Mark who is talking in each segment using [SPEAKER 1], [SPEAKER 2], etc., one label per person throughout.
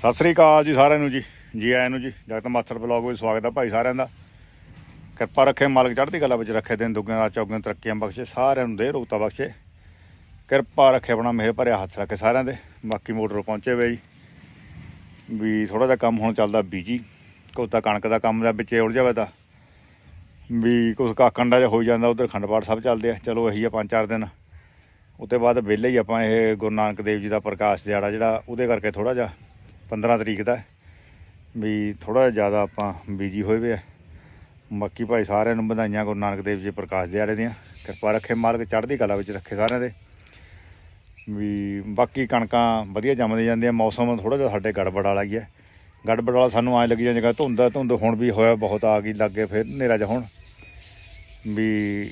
[SPEAKER 1] ਸਤਿ ਸ੍ਰੀ ਅਕਾਲ ਜੀ ਸਾਰਿਆਂ ਨੂੰ ਜੀ ਜੀ ਆਇਆਂ ਨੂੰ ਜੀ, ਜਗਤ ਮਾਸਟਰ ਬਲੌਗ ਵਿੱਚ ਸਵਾਗਤ ਹੈ ਭਾਈ ਸਾਰਿਆਂ ਦਾ। ਕਿਰਪਾ ਰੱਖੇ ਮਾਲਕ ਚੜ੍ਹਦੀ ਕਲਾ ਵਿੱਚ ਰੱਖੇ, ਦਿਨ ਦੁੱਗੀਆਂ ਚੌਗੀਆਂ ਤਰੱਕੀਆਂ ਬਖਸ਼ੇ, ਸਾਰਿਆਂ ਨੂੰ ਦੇ ਰੋਗਤਾ ਬਖਸ਼ੇ। ਕਿਰਪਾ ਰੱਖੇ ਆਪਣਾ ਮਿਹਰ ਭਰਿਆ ਹੱਥ ਰੱਖੇ ਸਾਰਿਆਂ ਦੇ, ਬਾਕੀ ਮੋਟਰ ਪਹੁੰਚੇ ਵੇ ਜੀ। ਵੀ ਥੋੜਾ ਜਿਹਾ ਕੰਮ ਹੁਣ ਚੱਲਦਾ ਬੀਜੀ ਕੁਛ ਤਾਂ ਕਣਕ ਦਾ ਕੰਮ ਦਾ ਵਿੱਚੇ ਉੜ ਜਾਵੇ ਤਾਂ। ਵੀ ਕੁਛ ਕਾਕੰਡਾ ਜਿਹਾ ਹੋ ਜਾਂਦਾ, ਉਧਰ ਖੰਡਪਾਠ ਸਭ ਚੱਲਦੇ ਆ, ਚਲੋ ਇਹੀ ਆ ਪੰਜ ਚਾਰ ਦਿਨ। ਉਤੇ ਬਾਅਦ ਵਿਹਲੇ ਹੀ ਆਪਾਂ ਇਹ ਗੁਰੂ ਨਾਨਕ ਦੇਵ ਜੀ ਦਾ ਪ੍ਰਕਾਸ਼ ਦਿਹਾੜਾ ਜਿਹੜਾ, ਉਹਦੇ ਕਰਕੇ ਥੋੜਾ ਜਿਹਾ 15 ਤਰੀਕ ਦਾ ਵੀ ਥੋੜਾ ਜਿਹਾ ਜ਼ਿਆਦਾ ਆਪਾਂ ਬੀਜੀ ਹੋਏ ਵੇ ਆ। ਬਾਕੀ ਭਾਈ ਸਾਰਿਆਂ ਨੂੰ ਵਧਾਈਆਂ, ਗੁਰੂ ਨਾਨਕ ਦੇਵ ਜੀ, ਪ੍ਰਕਾਸ਼ ਦਿਹਾੜੇ ਦੀਆਂ। ਕਿਰਪਾ ਰੱਖੇ ਮਾਲਕ, ਚੜ੍ਹਦੀ ਕਲਾ ਵਿੱਚ ਰੱਖੇ ਸਾਰਿਆਂ ਦੇ। ਵੀ ਬਾਕੀ ਕਣਕਾਂ ਵਧੀਆ ਜੰਮਦੇ ਜਾਂਦੀਆਂ, ਮੌਸਮ ਥੋੜਾ ਜਿਹਾ ਸਾਡੇ ਗੜਬੜ ਵਾਲਾ ਹੀ ਹੈ। ਗੜਬੜ ਵਾਲਾ ਸਾਨੂੰ ਐਂ ਲੱਗੀ ਜਾਂ ਜਗ੍ਹਾ ਧੁੰਦ ਧੁੰਦ ਹੁਣ ਵੀ ਹੋਇਆ ਬਹੁਤ, ਆ ਗਈ ਲੱਗੇ ਫਿਰ ਹਨੇਰਾ ਜਿਹਾ ਹੁਣ। ਵੀ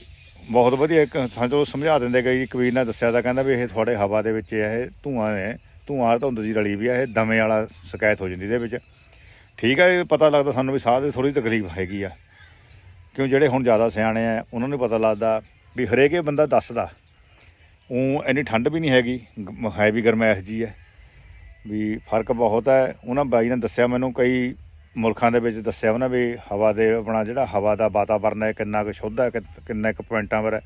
[SPEAKER 1] ਬਹੁਤ ਵਧੀਆ ਇੱਕ ਸਾਨੂੰ ਸਮਝਾ ਦਿੰਦੇ ਗਏ ਕਬੀਰ ਨੇ ਦੱਸਿਆ ਤਾਂ ਕਹਿੰਦਾ ਵੀ ਇਹ ਤੁਹਾਡੇ ਹਵਾ ਦੇ ਵਿੱਚ ਇਹ ਧੂਆਂ ਹੈ ਧੂਆਂ ਧੁੰਦ ਜੀ ਰਲੀ ਵੀ ਹੈ ਇਹ ਦਮੇ ਵਾਲਾ ਸ਼ਿਕਾਇਤ ਹੋ ਜਾਂਦੀ ਇਹਦੇ ਵਿੱਚ। ਠੀਕ ਹੈ ਇਹ ਪਤਾ ਲੱਗਦਾ ਸਾਨੂੰ ਵੀ ਸਾਹ ਦੀ ਥੋੜੀ ਤਕਲੀਫ ਹੈਗੀ ਆ। ਕਿਉਂ ਜਿਹੜੇ ਹੁਣ ਜ਼ਿਆਦਾ ਸਿਆਣੇ ਆ, ਉਹਨਾਂ ਨੂੰ ਪਤਾ ਲੱਗਦਾ ਵੀ ਹਰੇਕੇ ਬੰਦਾ ਦੱਸਦਾ। ਉਹ ਇੰਨੀ ਠੰਡ ਵੀ ਨਹੀਂ ਹੈਗੀ, ਗ- ਹੈ ਵੀ ਗਰਮੈਸ਼ ਜੀ ਹੈ ਵੀ ਫ਼ਰਕ ਬਹੁਤ ਹੈ ਉਹਨਾਂ ਬਾਈ ਨੇ ਦੱਸਿਆ ਮੈਨੂੰ, ਕਈ ਮੁਲਕਾਂ ਦੇ ਵਿੱਚ ਦੱਸਿਆ ਉਹਨਾਂ ਵੀ ਹਵਾ ਦੇ ਆਪਣਾ ਜਿਹੜਾ ਹਵਾ ਦਾ ਵਾਤਾਵਰਨ ਹੈ, ਕਿੰਨਾ ਕੁ ਸ਼ੁੱਧ ਹੈ ਕਿ- ਕਿੰਨਾ ਕੁ ਪੁਆਇੰਟਾਂ ਪਰ ਹੈ